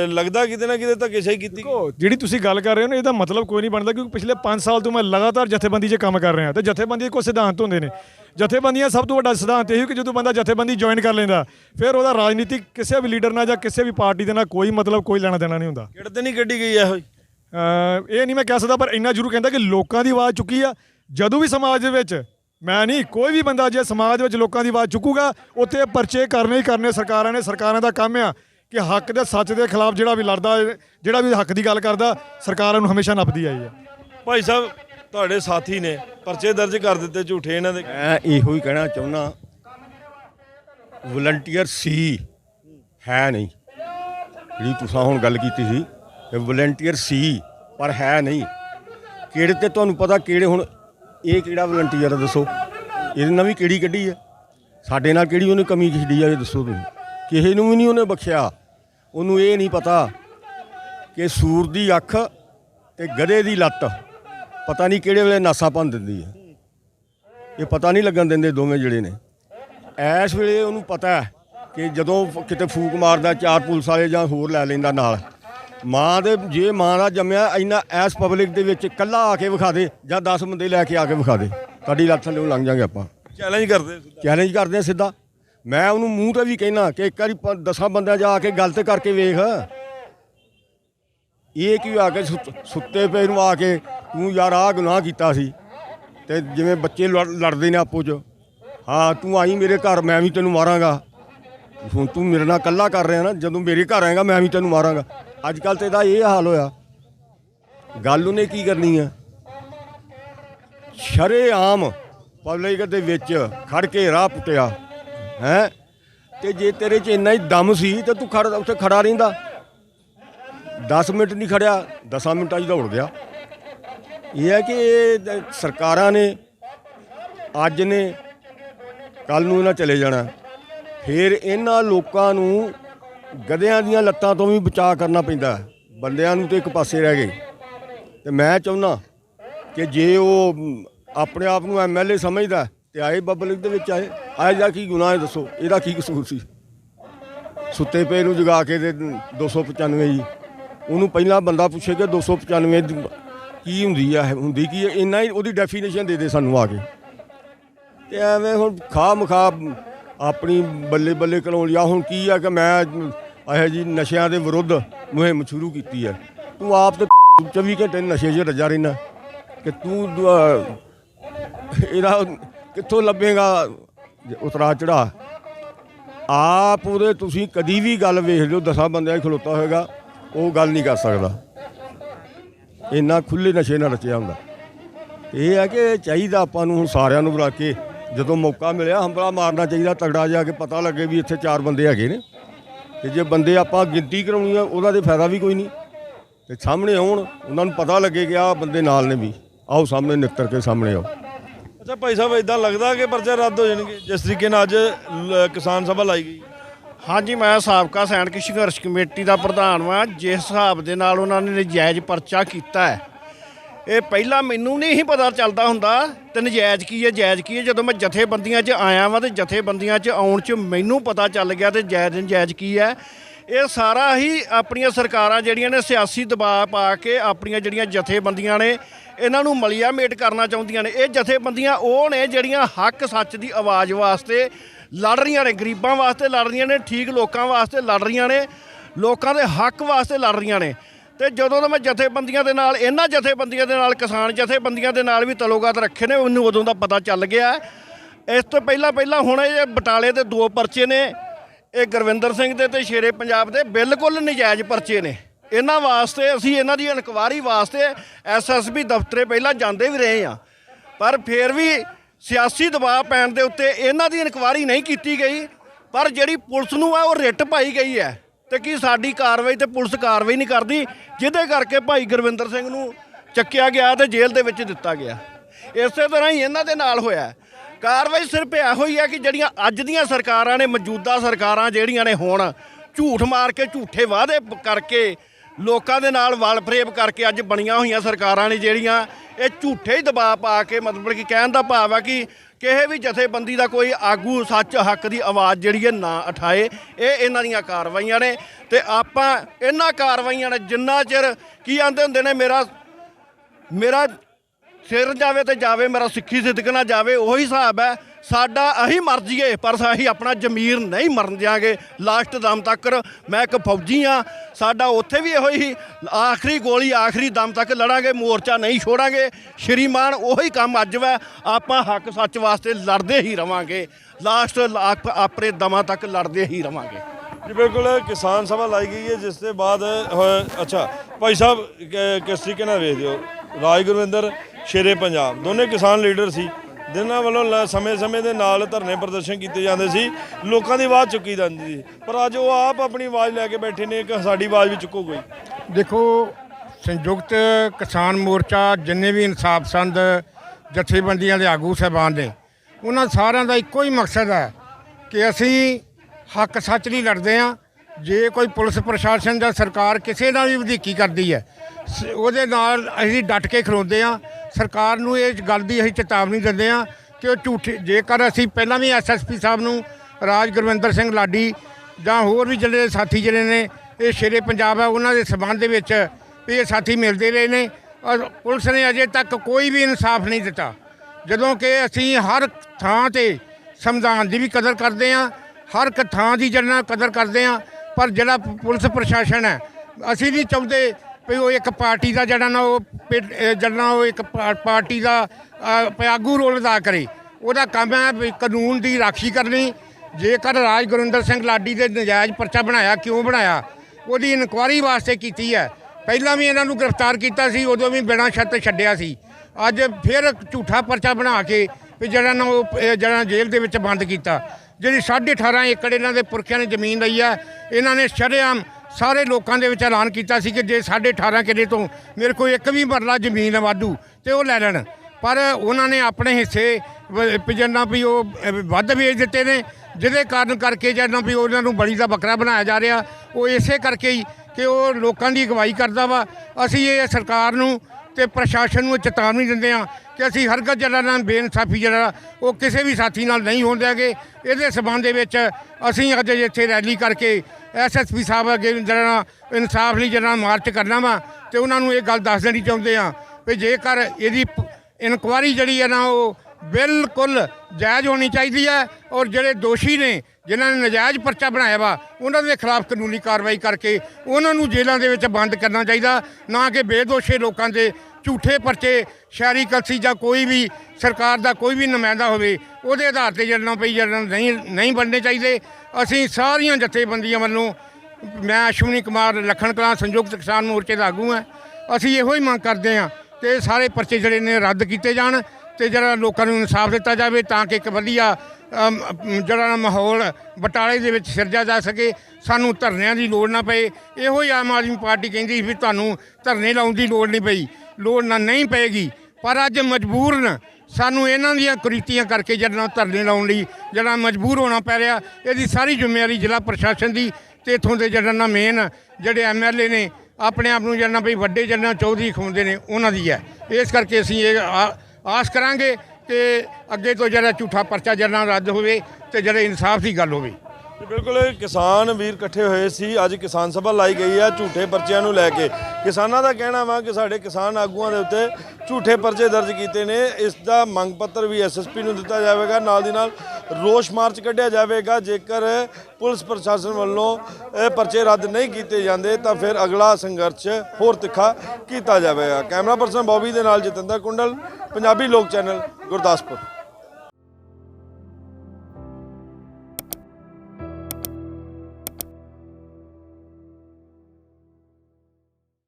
S1: ਲੱਗਦਾ ਕਿਤੇ ਨਾ ਕਿਤੇ ਧੱਕੇਸ਼ਾਹੀ ਕੀਤੀ।
S3: ਦੇਖੋ ਜਿਹੜੀ ਤੁਸੀਂ ਗੱਲ ਕਰ ਰਹੇ ਹੋ ਨਾ ਇਹਦਾ ਮਤਲਬ ਕੋਈ ਨਹੀਂ ਬਣਦਾ ਕਿਉਂਕਿ ਪਿਛਲੇ 5 ਸਾਲ ਤੋਂ ਮੈਂ ਲਗਾਤਾਰ ਜਥੇਬੰਦੀ 'ਚ ਕੰਮ ਕਰ ਰਿਹਾ ਤੇ ਜਥੇਬੰਦੀ ਦੇ ਕੋਈ ਸਿਧਾਂਤ ਹੁੰਦੇ ਨੇ। ਜਥੇਬੰਦੀਆਂ ਸਭ ਤੋਂ ਵੱਡਾ ਸਿਧਾਂਤ ਇਹ ਹੈ ਕਿ ਜਦੋਂ ਬੰਦਾ ਜਥੇਬੰਦੀ ਜੁਆਇਨ ਕਰ ਲੈਂਦਾ ਫਿਰ ਉਹਦਾ ਰਾਜਨੀਤਿਕ ਕਿਸੇ ਵੀ ਲੀਡਰ ਨਾਲ ਜਾਂ ਕਿਸੇ ਵੀ ਪਾਰਟੀ ਦੇ ਨਾਲ ਕੋਈ ਮਤਲਬ ਕੋਈ ਲੈਣਾ ਦੇਣਾ ਨਹੀਂ ਹੁੰਦਾ।
S1: ਕਿਹੜੇ ਤੇ ਨਹੀਂ ਕੱਢੀ ਗਈ ਇਹੋ ਹੀ?
S3: ਇਹ ਨਹੀਂ ਮੈਂ ਕਹਿ ਸਕਦਾ ਪਰ ਇੰਨਾ ਜ਼ਰੂਰ ਕਹਿੰਦਾ ਕਿ ਲੋਕਾਂ ਦੀ ਆਵਾਜ਼ ਚੁੱਕੀ ਆ। ਜਦੋਂ ਵੀ ਸਮਾਜ ਦੇ ਵਿੱਚ ਮੈਂ ਨਹੀਂ ਕੋਈ ਵੀ ਬੰਦਾ ਜੇ ਸਮਾਜ ਦੇ ਵਿੱਚ ਲੋਕਾਂ ਦੀ ਆਵਾਜ਼ ਚੁੱਕੂਗਾ ਉੱਥੇ ਪਰਚੇ ਕਰਨੇ ਹੀ ਕਰਨੇ ਸਰਕਾਰਾਂ ਨੇ ਸਰਕਾਰਾਂ ਦਾ ਕੰਮ ਆ ਕਿ ਹੱਕ ਦੇ ਸੱਚ ਦੇ ਖਿਲਾਫ ਜਿਹੜਾ ਵੀ ਲੜਦਾ ਜਿਹੜਾ ਵੀ ਹੱਕ ਦੀ ਗੱਲ ਕਰਦਾ ਸਰਕਾਰਾਂ ਨੂੰ ਹਮੇਸ਼ਾ ਨੱਪਦੀ ਆਈ ਹੈ
S1: ਭਾਈ ਸਾਹਿਬ ਤੁਹਾਡੇ ਸਾਥੀ ਨੇ ਪਰਚੇ ਦਰਜ ਕਰ ਦਿੱਤੇ ਝੂਠੇ ਇਹਨਾਂ ਦੇ।
S5: ਮੈਂ ਇਹੋ ਹੀ ਕਹਿਣਾ ਚਾਹੁੰਦਾ ਵਲੰਟੀਅਰ ਸੀ ਹੈ ਨਹੀਂ। ਜਿਹੜੀ ਤੁਸੀਂ ਹੁਣ ਗੱਲ ਕੀਤੀ ਸੀ ਇਹ ਵਲੰਟੀਅਰ ਸੀ ਪਰ ਹੈ ਨਹੀਂ। ਕਿਹੜੇ ਤੇ ਤੁਹਾਨੂੰ ਪਤਾ ਕਿਹੜੇ ਹੁਣ ਇਹ ਕਿਹੜਾ ਵਲੰਟੀਅਰ ਆ ਦੱਸੋ? ਇਹਦੇ ਨਾਲ ਵੀ ਕਿਹੜੀ ਕੱਢੀ ਹੈ ਸਾਡੇ ਨਾਲ ਕਿਹੜੀ ਉਹਨੇ ਕਮੀ ਛੱਡੀ ਆ, ਇਹ ਦੱਸੋ ਤੁਸੀਂ। ਕਿਸੇ ਨੂੰ ਵੀ ਨਹੀਂ ਉਹਨੇ ਬਖਸ਼ਿਆ। ਉਹਨੂੰ ਇਹ ਨਹੀਂ ਪਤਾ ਕਿ ਸੂਰ ਦੀ ਅੱਖ ਤੇ ਗਧੇ ਦੀ ਲੱਤ ਪਤਾ ਨਹੀਂ ਕਿਹੜੇ ਵੇਲੇ ਨਾਸਾ ਭੰਨ ਦਿੰਦੀ ਹੈ ਇਹ ਪਤਾ ਨਹੀਂ ਲੱਗਣ ਦਿੰਦੇ ਦੋਵੇਂ ਜਿਹੜੇ ਨੇ। ਐਸ ਵੇਲੇ ਉਹਨੂੰ ਪਤਾ ਹੈ ਕਿ ਜਦੋਂ ਕਿਤੇ ਫੂਕ ਮਾਰਦਾ, ਚਾਰ ਪੁਲਿਸ ਵਾਲੇ ਜਾਂ ਹੋਰ ਲੈ ਲੈਂਦਾ ਨਾਲ। ਮਾਂ ਦੇ ਜੇ ਮਾਂ ਦਾ ਜੰਮਿਆ ਇੰਨਾ ਐਸ ਪਬਲਿਕ ਦੇ ਵਿੱਚ ਇਕੱਲਾ ਆ ਕੇ ਵਿਖਾ ਦੇ ਜਾਂ 10 ਬੰਦੇ ਲੈ ਕੇ ਆ ਕੇ ਵਿਖਾ ਦੇ ਤੁਹਾਡੀ ਲੱਤ ਥੱਲੇ ਲੰਘ ਜਾਾਂਗੇ ਆਪਾਂ।
S1: ਚੈਲੰਜ ਕਰਦੇ ਸਿੱਧਾ।
S5: ਚੈਲੰਜ ਕਰਦੇ ਆ ਸਿੱਧਾ। ਮੈਂ ਉਹਨੂੰ ਮੂੰਹ ਤੇ ਵੀ ਕਹਿਣਾ ਕਿ ਇੱਕ ਵਾਰੀ ਪ- ਦਸਾਂ ਬੰਦਿਆਂ ਜਾ ਕੇ ਗੱਲ ਤੇ ਕਰਕੇ ਵੇਖ। ਇਹ ਕੀ ਆ ਕੇ ਸੁੱਤ- ਪਏ ਨੂੰ ਆ ਕੇ ਤੂੰ ਯਾਰ ਆ ਗੁਨਾਹ ਕੀਤਾ ਸੀ ਤੇ ਜਿਵੇਂ ਬੱਚੇ ਲੜ- ਲੜਦੇ ਨੇ ਆਪੋ ਚ। ਹਾਂ ਤੂੰ ਆਈ ਮੇਰੇ ਘਰ ਮੈਂ ਵੀ ਤੈਨੂੰ ਮਾਰਾਂਗਾ। ਹੁਣ ਤੂੰ ਮੇਰੇ ਨਾਲ ਇਕੱਲਾ ਕਰ ਰਿਹਾ ਨਾ ਜਦੋਂ ਮੇਰੇ ਘਰ ਆਏਗਾ ਮੈਂ ਵੀ ਤੈਨੂੰ ਮਾਰਾਂਗਾ। ਅੱਜ ਕੱਲ ਤੇ ਇਹਦਾ ਇਹ ਹਾਲ ਹੋਇਆ। ਗੱਲ ਉਹਨੇ ਕੀ ਕਰਨੀ ਆ? ਸ਼ਰੇਆਮ ਪਬਲਿਕ ਦੇ ਵਿੱਚ ਖੜ ਕੇ ਰਾਹ ਪੁੱਟਿਆ, ਹੈ? ਤੇ ਜੇ ਤੇਰੇ 'ਚ ਇੰਨਾ ਹੀ ਦਮ ਸੀ ਤੇ ਤੂੰ ਖੜ, ਉੱਥੇ ਖੜਾ ਰਹਿੰਦਾ। 10 ਮਿੰਟ ਨਹੀਂ ਖੜਿਆ 10 ਮਿੰਟਾਂ 'ਚ ਦੌੜ ਗਿਆ। ਇਹ ਹੈ ਕਿ ਸਰਕਾਰਾਂ ਨੇ, ਅੱਜ ਨੇ ਕੱਲ ਨੂੰ ਇਹਨਾਂ ਚਲੇ ਜਾਣਾ। ਫਿਰ ਇਹਨਾਂ ਲੋਕਾਂ ਨੂੰ ਗਧਿਆਂ ਦੀਆਂ ਲੱਤਾਂ ਤੋਂ ਵੀ ਬਚਾਅ ਕਰਨਾ ਪੈਂਦਾ ਬੰਦਿਆਂ ਨੂੰ ਤੇ ਇੱਕ ਪਾਸੇ ਰਹਿ ਗਏ। ਤੇ ਮੈਂ ਚਾਹੁੰਦਾ ਕਿ ਜੇ ਉਹ ਆਪਣੇ ਆਪ ਨੂੰ ਐਮਐਲਏ ਸਮਝਦਾ ਤੇ ਆਏ ਪਬਲਿਕ ਦੇ ਵਿੱਚ ਆਏ। ਆਏ ਦਾ ਕੀ ਗੁਨਾਹ ਹੈ ਦੱਸੋ? ਇਹਦਾ ਕੀ ਕਸੂਰ ਸੀ? ਸੁੱਤੇ ਪਏ ਨੂੰ ਜਗਾ ਕੇ ਤੇ 295 ਜੀ। ਉਹਨੂੰ ਪਹਿਲਾਂ ਬੰਦਾ ਪੁੱਛੇ ਕਿ 295 ਦੀ ਕੀ ਹੁੰਦੀ ਆ, ਹੁੰਦੀ ਕੀ ਹੈ ਇੰਨਾ ਹੀ ਉਹਦੀ ਡੈਫੀਨੇਸ਼ਨ ਦੇ ਦੇ ਸਾਨੂੰ ਆ ਕੇ। ਤੇ ਐਵੇਂ ਹੁਣ ਖਾ ਮਖਾ ਆਪਣੀ ਬੱਲੇ ਬੱਲੇ ਕਰਾਉਣ ਲਿਆ ਹੁਣ ਕੀ ਆ ਕਿ ਮੈਂ ਇਹ ਜੀ ਨਸ਼ਿਆਂ ਦੇ ਵਿਰੁੱਧ ਮੁਹਿੰਮ ਸ਼ੁਰੂ ਕੀਤੀ ਹੈ ਤੂੰ ਆਪ ਤੇ 24 ਘੰਟੇ ਨਸ਼ੇ 'ਚ ਰੱਜਾ ਰਹਿਣਾ ਕਿ ਤੂੰ ਦੁਆ- ਇਹਦਾ ਕਿੱਥੋਂ ਲੱਭੇਗਾ ਉਤਰਾ ਚੜਾ ਆਪ ਉਹਦੇ ਤੁਸੀਂ ਕਦੀ ਵੀ ਗੱਲ ਵੇਖ ਲਿਓ, ਦਸਾਂ ਬੰਦਿਆਂ 'ਚ ਖਲੋਤਾ ਹੋਏਗਾ, ਉਹ ਗੱਲ ਨਹੀਂ ਕਰ ਸਕਦਾ। ਇੰਨਾ ਖੁੱਲੇ ਨਸ਼ੇ ਨਾਲ ਰਚਿਆ ਹੁੰਦਾ। ਇਹ ਹੈ ਕਿ ਚਾਹੀਦਾ ਆਪਾਂ ਨੂੰ ਹੁਣ ਸਾਰਿਆਂ ਨੂੰ ਬੁਲਾ ਕੇ ਜਦੋਂ ਮੌਕਾ ਮਿਲਿਆ ਹੰਬਲਾ ਮਾਰਨਾ ਚਾਹੀਦਾ ਤਗੜਾ ਜਾ ਕੇ ਪਤਾ ਲੱਗੇ ਵੀ ਇੱਥੇ ਚਾਰ ਬੰਦੇ ਹੈਗੇ ਨੇ। ਤੇ ਜੇ ਬੰਦੇ ਆਪਾਂ ਗਿਣਤੀ ਕਰਾਉਣੀ ਆ ਉਹਦਾ ਤੇ ਫਾਇਦਾ ਵੀ ਕੋਈ ਨਹੀਂ। ਤੇ ਸਾਹਮਣੇ ਆਉਣ ਉਹਨਾਂ ਨੂੰ ਪਤਾ ਲੱਗੇ ਕਿ ਆਹ ਬੰਦੇ ਨਾਲ ਨੇ ਵੀ। ਆਓ ਸਾਹਮਣੇ ਨਿੱਤਰ ਕੇ ਸਾਹਮਣੇ ਆਓ।
S1: ਅੱਛਾ ਭਾਈ ਸਾਹਿਬ ਇਦਾਂ ਲੱਗਦਾ ਕਿ ਪਰਚੇ ਰੱਦ ਹੋ ਜਾਣਗੇ ਜਿਸ ਤਰੀਕੇ ਨਾਲ ਅੱਜ ਲ- ਕਿਸਾਨ ਸਭਾ ਲਾਈ ਗਈ।
S6: ਹਾਂਜੀ ਮੈਂ ਸਾਬਕਾ ਸੈਨਿਕ ਸੰਘਰਸ਼ ਕਮੇਟੀ ਦਾ ਪ੍ਰਧਾਨ ਵਾਂ। ਜਿਸ ਹਿਸਾਬ ਦੇ ਨਾਲ ਉਹਨਾਂ ਨੇ ਨਜਾਇਜ਼ ਪਰਚਾ ਕੀਤਾ ਹੈ ਇਹ ਪਹਿਲਾਂ ਮੈਨੂੰ ਨਹੀਂ ਹੀ ਪਤਾ ਚੱਲਦਾ ਹੁੰਦਾ ਤੇ ਨਜਾਇਜ਼ ਕੀ ਹੈ, ਜਾਇਜ਼ ਕੀ ਹੈ? ਜਦੋਂ ਮੈਂ ਜਥੇਬੰਦੀਆਂ 'ਚ ਆਇਆ ਵਾਂ ਤੇ ਜਥੇਬੰਦੀਆਂ 'ਚ ਆਉਣ 'ਚ ਮੈਨੂੰ ਪਤਾ ਚੱਲ ਗਿਆ ਤੇ ਜਾਇਜ਼ ਨਜਾਇਜ਼ ਕੀ ਹੈ। ਇਹ ਸਾਰਾ ਹੀ ਆਪਣੀਆਂ ਸਰਕਾਰਾਂ ਜਿਹੜੀਆਂ ਨੇ ਸਿਆਸੀ ਦਬਾਅ ਪਾ ਕੇ ਆਪਣੀਆਂ ਜਿਹੜੀਆਂ ਜਥੇਬੰਦੀਆਂ ਨੇ, ਇਹਨਾਂ ਨੂੰ ਮਲੀਆ ਮੇਟ ਕਰਨਾ ਚਾਹੁੰਦੀਆਂ ਨੇ। ਇਹ ਜਥੇਬੰਦੀਆਂ ਉਹ ਨੇ ਜਿਹੜੀਆਂ ਹੱਕ ਸੱਚ ਦੀ ਆਵਾਜ਼ ਵਾਸਤੇ ਲੜ ਰਹੀਆਂ ਨੇ, ਗਰੀਬਾਂ ਵਾਸਤੇ ਲੜ ਰਹੀਆਂ ਨੇ, ਠੀਕ ਲੋਕਾਂ ਵਾਸਤੇ ਲੜ ਰਹੀਆਂ ਨੇ, ਲੋਕਾਂ ਦੇ ਹੱਕ ਵਾਸਤੇ ਲੜ ਰਹੀਆਂ ਨੇ। ਤੇ ਜਦੋਂ ਦਾ ਮੈਂ ਜਥੇਬੰਦੀਆਂ ਦੇ ਨਾਲ, ਇਹਨਾਂ ਜਥੇਬੰਦੀਆਂ ਦੇ ਨਾਲ, ਕਿਸਾਨ ਜਥੇਬੰਦੀਆਂ ਦੇ ਨਾਲ ਵੀ ਤਲੋਗਾਤ ਰੱਖੇ ਨੇ, ਮੈਨੂੰ ਉਦੋਂ ਦਾ ਪਤਾ ਚੱਲ ਗਿਆ। ਇਸ ਤੋਂ ਪਹਿਲਾਂ ਪਹਿਲਾਂ ਹੁਣ ਇਹ ਬਟਾਲੇ ਦੇ ਦੋ ਪਰਚੇ ਨੇ, ਇਹ ਗੁਰਵਿੰਦਰ ਸਿੰਘ ਦੇ ਤੇ ਸ਼ੇਰੇ ਪੰਜਾਬ ਦੇ, ਬਿਲਕੁਲ ਨਜਾਇਜ਼ ਪਰਚੇ ਨੇ। ਇਹਨਾਂ ਵਾਸਤੇ, ਅਸੀਂ ਇਹਨਾਂ ਦੀ ਇਨਕੁਆਰੀ ਵਾਸਤੇ ਐਸਐਸਬੀ ਦਫ਼ਤਰੇ ਪਹਿਲਾਂ ਜਾਂਦੇ ਵੀ ਰਹੇ ਆ ਪਰ ਫਿਰ ਵੀ ਸਿਆਸੀ ਦਬਾਅ ਪੈਣ ਦੇ ਉੱਤੇ ਇਹਨਾਂ ਦੀ ਇਨਕੁਆਰੀ ਨਹੀਂ ਕੀਤੀ ਗਈ, ਪਰ ਜਿਹੜੀ ਪੁਲਿਸ ਨੂੰ ਆ, ਉਹ ਰਿਟ ਪਾਈ ਗਈ ਹੈ। ਤੇ ਕੀ ਸਾਡੀ ਕਾਰਵਾਈ ਤੇ ਪੁਲਿਸ ਕਾਰਵਾਈ ਨਹੀਂ ਕਰਦੀ? ਜਿਹਦੇ ਕਰਕੇ ਭਾਈ ਗੁਰਵਿੰਦਰ ਸਿੰਘ ਨੂੰ ਚੱਕਿਆ ਗਿਆ ਤੇ ਜੇਲ੍ਹ ਦੇ ਵਿੱਚ ਦਿੱਤਾ ਗਿਆ। ਇਸੇ ਤਰ੍ਹਾਂ ਹੀ ਇਹਨਾਂ ਦੇ ਨਾਲ ਹੋਇਆ ਕਾਰਵਾਈ ਸਿਰਫ ਇਹੋ ਹੀ ਹੈ ਕਿ ਜਿਹੜੀਆਂ ਅੱਜ ਦੀਆਂ ਸਰਕਾਰਾਂ ਨੇ, ਮੌਜੂਦਾ ਸਰਕਾਰਾਂ ਜਿਹੜੀਆਂ ਨੇ ਹੁਣ ਝੂਠ ਮਾਰ ਕੇ, ਝੂਠੇ ਵਾਅਦੇ ਕਰਕੇ ਲੋਕਾਂ ਦੇ ਨਾਲ ਵਲ ਫਰੇਬ ਕਰਕੇ ਅੱਜ ਬਣੀਆਂ ਹੋਈਆਂ ਸਰਕਾਰਾਂ ਨੇ ਜਿਹੜੀਆਂ, ਇਹ ਝੂਠੇ ਹੀ ਦਬਾਅ ਪਾ ਕੇ ਮਤਲਬ ਕਿ ਕਹਿਣ ਦਾ ਭਾਵ ਹੈ ਕਿ ਕਿਸੇ ਵੀ ਜਥੇਬੰਦੀ ਦਾ ਕੋਈ ਆਗੂ, ਸੱਚ, ਹੱਕ ਦੀ ਆਵਾਜ਼ ਜਿਹੜੀ ਹੈ ਨਾ ਉਠਾਏ, ਇਹ ਇਹਨਾਂ ਦੀਆਂ ਕਾਰਵਾਈਆਂ ਨੇ ਤੇ ਆਪਾਂ ਇਹਨਾਂ ਕਾਰਵਾਈਆਂ ਨੇ ਜਿੰਨਾ ਚਿਰ ਕੀ ਆਂਦੇ ਹੁੰਦੇ ਨੇ, ਮੇਰਾ ਮੇਰਾ ਸਿਰ ਜਾਵੇ ਤੇ ਜਾਵੇ, ਮੇਰਾ ਸਿੱਖੀ ਸਿੱਧਕ ਨਾ ਜਾਵੇ, ਉਹੀ ਹਿਸਾਬ ਹੈ ਸਾਡਾ ਅਸੀਂ ਮਰ ਜੀਏ, ਪਰ ਅਸੀਂ ਆਪਣਾ ਜ਼ਮੀਰ ਨਹੀਂ ਮਰਨ ਦਿਆਂਗੇ। ਲਾਸਟ ਦਮ ਤੱਕ ਮੈਂ ਇੱਕ ਫੌਜੀ ਆ ਸਾਡਾ ਉੱਥੇ ਵੀ ਇਹੋ ਹੀ ਆਖਰੀ ਗੋਲੀ, ਆਖਰੀ ਦਮ ਤੱਕ ਲੜਾਂਗੇ, ਮੋਰਚਾ ਨਹੀਂ ਛੋੜਾਂਗੇ। ਸ਼੍ਰੀਮਾਨ ਉਹੀ ਕੰਮ ਅੱਜ ਵੈ। ਆਪਾਂ ਹੱਕ ਸੱਚ ਵਾਸਤੇ ਲੜਦੇ ਹੀ ਰਵਾਂਗੇ। ਲਾਸਟ ਆਪਣੇ ਦਮਾਂ ਤੱਕ ਲੜਦੇ ਹੀ ਰਵਾਂਗੇ।
S1: ਜੀ, ਬਿਲਕੁਲ, ਕਿਸਾਨ ਸਭਾ ਲਾਈ ਗਈ ਹੈ, ਜਿਸ ਦੇ ਬਾਅਦ ਅੱਛਾ, ਭਾਈ ਸਾਹਿਬ ਕਿਸ ਤਰੀਕੇ ਨਾਲ ਵੇਖਦੇ ਹੋ? ਰਾਜ ਗੁਰਵਿੰਦਰ, ਸ਼ੇਰੇ ਪੰਜਾਬ। ਦੋਨੇ ਕਿਸਾਨ ਲੀਡਰ ਸੀ। ਜਿਨ੍ਹਾਂ ਵੱਲੋਂ ਸਮੇਂ-ਸਮੇਂ ਦੇ ਨਾਲ ਧਰਨੇ ਪ੍ਰਦਰਸ਼ਨ ਕੀਤੇ ਜਾਂਦੇ ਸੀ, ਲੋਕਾਂ ਦੀ ਆਵਾਜ਼ ਚੁੱਕੀ ਜਾਂਦੀ ਸੀ। ਪਰ ਅੱਜ ਉਹ ਆਪ ਆਪਣੀ ਆਵਾਜ਼ ਲੈ ਕੇ ਬੈਠੇ ਨੇ ਕਿ ਸਾਡੀ ਆਵਾਜ਼ ਵੀ ਚੁੱਕੋ ਕੋਈ।
S7: ਦੇਖੋ, ਸੰਯੁਕਤ ਕਿਸਾਨ ਮੋਰਚਾ ਜਿੰਨੇ ਵੀ ਇਨਸਾਫ ਸੰਦ, ਜਥੇਬੰਦੀਆਂ ਦੇ ਆਗੂ ਸਾਹਿਬਾਨ ਨੇ, ਉਹਨਾਂ ਸਾਰਿਆਂ ਦਾ ਇੱਕੋ ਹੀ ਮਕਸਦ ਹੈ ਕਿ ਅਸੀਂ ਹੱਕ ਸੱਚ ਲਈ ਲੜਦੇ ਹਾਂ। ਜੇ ਕੋਈ ਪੁਲਿਸ ਪ੍ਰਸ਼ਾਸਨ ਜਾਂ ਸਰਕਾਰ ਕਿਸੇ ਨਾਲ ਵੀ ਵਧੀਕੀ ਕਰਦੀ ਹੈ, ਸ- ਉਹਦੇ ਨਾਲ ਅਸੀਂ ਡਟ ਕੇ ਖਲੋਂਦੇ ਹਾਂ। ਸਰਕਾਰ ਨੂੰ ਇਸ ਗੱਲ ਦੀ ਅਸੀਂ ਚੇਤਾਵਨੀ ਦਿੰਦੇ ਹਾਂ ਕਿ ਉਹ ਝੂਠੇ, ਜੇਕਰ ਅਸੀਂ ਪਹਿਲਾਂ ਵੀ ਐਸਐਸਪੀ ਸਾਹਿਬ ਨੂੰ ਰਾਜ ਗੁਰਵਿੰਦਰ ਸਿੰਘ ਲਾਡੀ ਜਾਂ ਹੋਰ ਵੀ ਜਿਹੜੇ ਸਾਥੀ ਜਿਹੜੇ ਨੇ, ਇਹ ਸ਼ੇਰੇ ਪੰਜਾਬ ਹੈ, ਉਹਨਾਂ ਦੇ ਸਬੰਧ ਦੇ ਵਿੱਚ ਵੀ ਇਹ ਸਾਥੀ ਮਿਲਦੇ ਰਹੇ ਨੇ ਔਰ ਪੁਲਿਸ ਨੇ ਅਜੇ ਤੱਕ ਕੋਈ ਵੀ ਇਨਸਾਫ ਨਹੀਂ ਦਿੱਤਾ। ਜਦੋਂ ਕਿ ਅਸੀਂ ਹਰ ਥਾਂ ਤੇ ਸੰਵਿਧਾਨ ਦੀ ਵੀ ਕਦਰ ਕਰਦੇ ਹਾਂ, ਹਰ ਇੱਕ ਥਾਂ ਦੀ ਜਿਹੜਾ ਕਦਰ ਕਰਦੇ ਹਾਂ, ਪਰ ਜਿਹੜਾ ਪੁਲਿਸ ਪ੍ਰਸ਼ਾਸਨ ਹੈ, ਅਸੀਂ ਨਹੀਂ ਚਾਹੁੰਦੇ ਵੀ ਉਹ ਇੱਕ ਪਾਰਟੀ ਦਾ ਜਿਹੜਾ ਨਾ ਉਹ ਪਿ- ਅਹ ਜਿਹੜਾ ਉਹ ਇੱਕ ਪਾ- ਪਾਰਟੀ ਦਾ ਆਗੂ ਰੋਲ ਅਦਾ ਕਰੇ। ਉਹਦਾ ਕੰਮ ਹੈ ਵੀ ਕਾਨੂੰਨ ਦੀ ਰਾਖੀ ਕਰਨੀ। ਜੇਕਰ ਰਾਜ ਗੁਰਿੰਦਰ ਸਿੰਘ ਲਾਡੀ ਦੇ ਨਜਾਇਜ਼ ਪਰਚਾ ਬਣਾਇਆ, ਕਿਉਂ ਬਣਾਇਆ? ਉਹਦੀ ਇਨਕੁਆਰੀ ਵਾਸਤੇ ਕੀਤੀ ਹੈ। ਪਹਿਲਾਂ ਵੀ ਇਹਨਾਂ ਨੂੰ ਗ੍ਰਿਫਤਾਰ ਕੀਤਾ ਸੀ, ਉਦੋਂ ਵੀ ਬਿਨਾਂ ਸ਼ਰਤ ਛੱਡਿਆ ਸੀ। ਅੱਜ ਫਿਰ ਝੂਠਾ ਪਰਚਾ ਬਣਾ ਕੇ ਵੀ ਜਿਹੜਾ ਨਾ ਉਹ ਜਿਹੜਾ ਜੇਲ੍ਹ ਦੇ ਵਿੱਚ ਬੰਦ ਕੀਤਾ। ਜਿਹੜੀ 18.5 ਏਕੜ ਇਹਨਾਂ ਦੇ ਪੁਰਖਿਆਂ ਨੇ ਜ਼ਮੀਨ ਲਈ ਹੈ, ਇਹਨਾਂ ਨੇ ਸ਼ਰੇਆਮ ਸਾਰੇ ਲੋਕਾਂ ਦੇ ਵਿੱਚ ਐਲਾਨ ਕੀਤਾ ਸੀ ਕਿ ਜੇ 18.5 ਕਿੱਲੇ ਤੋਂ ਮੇਰੇ ਕੋਲ ਇੱਕ ਵੀ ਮਰਲਾ ਜ਼ਮੀਨ ਹੈ ਵਾਧੂ, ਤੇ ਉਹ ਲੈ ਲੈਣ। ਪਰ ਉਹਨਾਂ ਨੇ ਆਪਣੇ ਹਿੱਸੇ ਪਿਜਨਾ ਵੀ ਉਹ ਵੱਧ ਵੇਚ ਦਿੱਤੇ ਨੇ, ਜਿਹਦੇ ਕਾਰਨ ਕਰਕੇ ਜਿਹੜਾ ਵੀ ਉਹਨਾਂ ਨੂੰ ਬੜੀ ਦਾ ਬੱਕਰਾ ਬਣਾਇਆ ਜਾ ਰਿਹਾ, ਉਹ ਇਸੇ ਕਰਕੇ ਹੀ ਕਿ ਉਹ ਲੋਕਾਂ ਦੀ ਅਗਵਾਈ ਕਰਦਾ ਵਾ। ਅਸੀਂ ਇਹ ਸਰਕਾਰ ਨੂੰ ਤੇ ਪ੍ਰਸ਼ਾਸਨ ਨੂੰ ਚੇਤਾਵਨੀ ਦਿੰਦੇ ਹਾਂ ਕਿ ਅਸੀਂ ਹਰਕਤ ਜਿਹੜਾ ਨਾ ਬੇਇਨਸਾਫੀ ਜਿਹੜਾ, ਉਹ ਕਿਸੇ ਵੀ ਸਾਥੀ ਨਾਲ ਨਹੀਂ ਹੋਣ ਦਿਆਂਗੇ। ਇਹਦੇ ਸਬੰਧ ਦੇ ਵਿੱਚ ਅਸੀਂ ਅੱਜ ਇੱਥੇ ਰੈਲੀ ਕਰਕੇ ਐਸਐਸਪੀ ਸਾਹਿਬ ਅੱਗੇ ਜਿਹੜਾ ਇਨਸਾਫ ਲਈ ਜਿਹੜਾ ਮਾਰਚ ਕਰਨਾ ਵਾ ਤੇ ਉਹਨਾਂ ਨੂੰ ਇਹ ਗੱਲ ਦੱਸ ਦੇਣੀ ਚਾਹੁੰਦੇ ਹਾਂ ਵੀ ਜੇਕਰ ਇਹਦੀ ਇਨਕੁਆਰੀ ਜਿਹੜੀ ਹੈ ਨਾ ਉਹ ਬਿਲਕੁਲ ਜਾਇਜ਼ ਹੋਣੀ ਚਾਹੀਦੀ ਹੈ ਔਰ ਜਿਹੜੇ ਦੋਸ਼ੀ ਨੇ ਜਿਨ੍ਹਾਂ ਨੇ ਨਜਾਇਜ਼ ਪਰਚਾ ਬਣਾਇਆ ਵਾ, ਉਹਨਾਂ ਦੇ ਖਿਲਾਫ ਕਾਨੂੰਨੀ ਕਾਰਵਾਈ ਕਰਕੇ ਉਹਨਾਂ ਨੂੰ ਜੇਲ੍ਹਾਂ ਦੇ ਵਿੱਚ ਬੰਦ ਕਰਨਾ ਚਾਹੀਦਾ, ਨਾ ਕਿ ਬੇਦੋਸ਼ੇ ਲੋਕਾਂ ਦੇ ਝੂਠੇ ਪਰਚੇ, ਸ਼ਹਿਰੀ ਕਲਸੀ ਜਾਂ ਕੋਈ ਵੀ ਸਰਕਾਰ ਦਾ ਕੋਈ ਵੀ ਨੁਮਾਇੰਦਾ ਹੋਵੇ, ਉਹਦੇ ਆਧਾਰ ਤੇ ਜੜਨਾ ਪਈ ਜੜਨਾ ਨਹੀਂ ਨਹੀਂ ਬਣਨੇ ਚਾਹੀਦੇ। ਅਸੀਂ ਸਾਰੀਆਂ ਜਥੇਬੰਦੀਆਂ ਵੱਲੋਂ ਮੈਂ ਅਸ਼ਵਨੀ ਕੁਮਾਰ ਲਖਣ ਕਲਾਂ ਸੰਯੁਕਤ ਕਿਸਾਨ ਮੋਰਚੇ ਦਾ ਆਗੂ ਹਾਂ। ਅਸੀਂ ਇਹੋ ਹੀ ਮੰਗ ਕਰਦੇ ਹਾਂ ਕਿ ਸਾਰੇ ਪਰਚੇ ਜਿਹੜੇ ਨੇ ਰੱਦ ਕੀਤੇ ਜਾਣ ਤੇ ਜਿਹੜਾ ਲੋਕਾਂ ਨੂੰ ਇਨਸਾਫ ਦਿੱਤਾ ਜਾਵੇ ਤਾਂ ਕਿ ਇੱਕ ਵਧੀਆ ਜਿਹੜਾ ਮਾਹੌਲ ਬਟਾਲੇ ਦੇ ਵਿੱਚ ਸਿਰਜਿਆ ਜਾ ਸਕੇ। ਸਾਨੂੰ ਧਰਨਿਆਂ ਦੀ ਲੋੜ ਨਾ ਪਏ। ਇਹੋ ਹੀ ਆਮ ਆਦਮੀ ਪਾਰਟੀ ਕਹਿੰਦੀ ਸੀ ਵੀ ਤੁਹਾਨੂੰ ਧਰਨੇ ਲਾਉਣ ਦੀ ਲੋੜ ਨਹੀਂ ਪਈ। ਲੋੜ ਨਾ ਨਹੀਂ ਪਏਗੀ, ਪਰ ਅੱਜ ਮਜਬੂਰਨ ਸਾਨੂੰ ਇਹਨਾਂ ਦੀਆਂ ਕੁਰੀਤੀਆਂ ਕਰਕੇ ਜਿਹੜਾ ਧਰਨੇ ਲਾਉਣ ਲਈ ਜਿਹੜਾ ਮਜਬੂਰ ਹੋਣਾ ਪੈ ਰਿਹਾ, ਇਹਦੀ ਸਾਰੀ ਜ਼ਿੰਮੇਵਾਰੀ ਜ਼ਿਲ੍ਹਾ ਪ੍ਰਸ਼ਾਸਨ ਦੀ ਤੇ ਇਥੋਂ ਦੇ ਜਿਹੜਾ ਨਾ ਮੇਨ ਜਿਹੜੇ ਐਮਐਲਏ ਨੇ, ਆਪਣੇ ਆਪ ਨੂੰ ਜਿਹੜਾ ਵੀ ਵੱਡੇ ਜਿਹੜਾ ਚੌਧਰੀ ਖਵਾਉਂਦੇ ਨੇ, ਉਹਨਾਂ ਦੀ ਹੈ। ਇਸ ਕਰਕੇ ਅਸੀਂ ਇਹ ਆਸ ਕਰਾਂਗੇ ਕਿ ਅੱਗੇ ਤੋਂ ਜਿਹੜਾ ਝੂਠਾ ਪਰਚਾ ਜਿਹੜਾ ਰੱਦ ਹੋਵੇ ਤੇ ਜਿਹੜੇ ਇਨਸਾਫ ਦੀ ਗੱਲ ਹੋਵੇ।
S1: ਬਿਲਕੁਲ ਕਿਸਾਨ ਵੀਰ ਇਕੱਠੇ ਹੋਏ ਸੀ। ਅੱਜ ਕਿਸਾਨ ਸਭਾ ਲਾਈ ਗਈ ਹੈ ਝੂਠੇ ਪਰਚਿਆਂ ਨੂੰ ਲੈ ਕੇ। ਕਿਸਾਨਾਂ ਦਾ ਕਹਿਣਾ ਵਾ ਕਿ ਸਾਡੇ ਕਿਸਾਨ ਆਗੂਆਂ ਦੇ ਉੱਤੇ ਝੂਠੇ ਪਰਚੇ ਦਰਜ ਕੀਤੇ ਨੇ। ਇਸ ਦਾ ਮੰਗ ਪੱਤਰ ਵੀ ਐਸਐਸਪੀ ਨੂੰ ਦਿੱਤਾ ਜਾਵੇਗਾ। ਨਾਲ ਦੀ ਨਾਲ ਰੋਸ ਮਾਰਚ ਕੱਢਿਆ ਜਾਵੇਗਾ। ਜੇਕਰ ਪੁਲਿਸ ਪ੍ਰਸ਼ਾਸਨ ਵੱਲੋਂ ਇਹ ਪਰਚੇ ਰੱਦ ਨਹੀਂ ਕੀਤੇ ਜਾਂਦੇ, ਤਾਂ ਫਿਰ ਅਗਲਾ ਸੰਘਰਸ਼ ਹੋਰ ਤਿੱਖਾ ਕੀਤਾ ਜਾਵੇਗਾ। ਕੈਮਰਾ ਪਰਸਨ ਬੌਬੀ ਦੇ ਨਾਲ ਜਤਿੰਦਰ ਕੁੰਡਲ, ਪੰਜਾਬੀ ਲੋਕ ਚੈਨਲ, ਗੁਰਦਾਸਪੁਰ।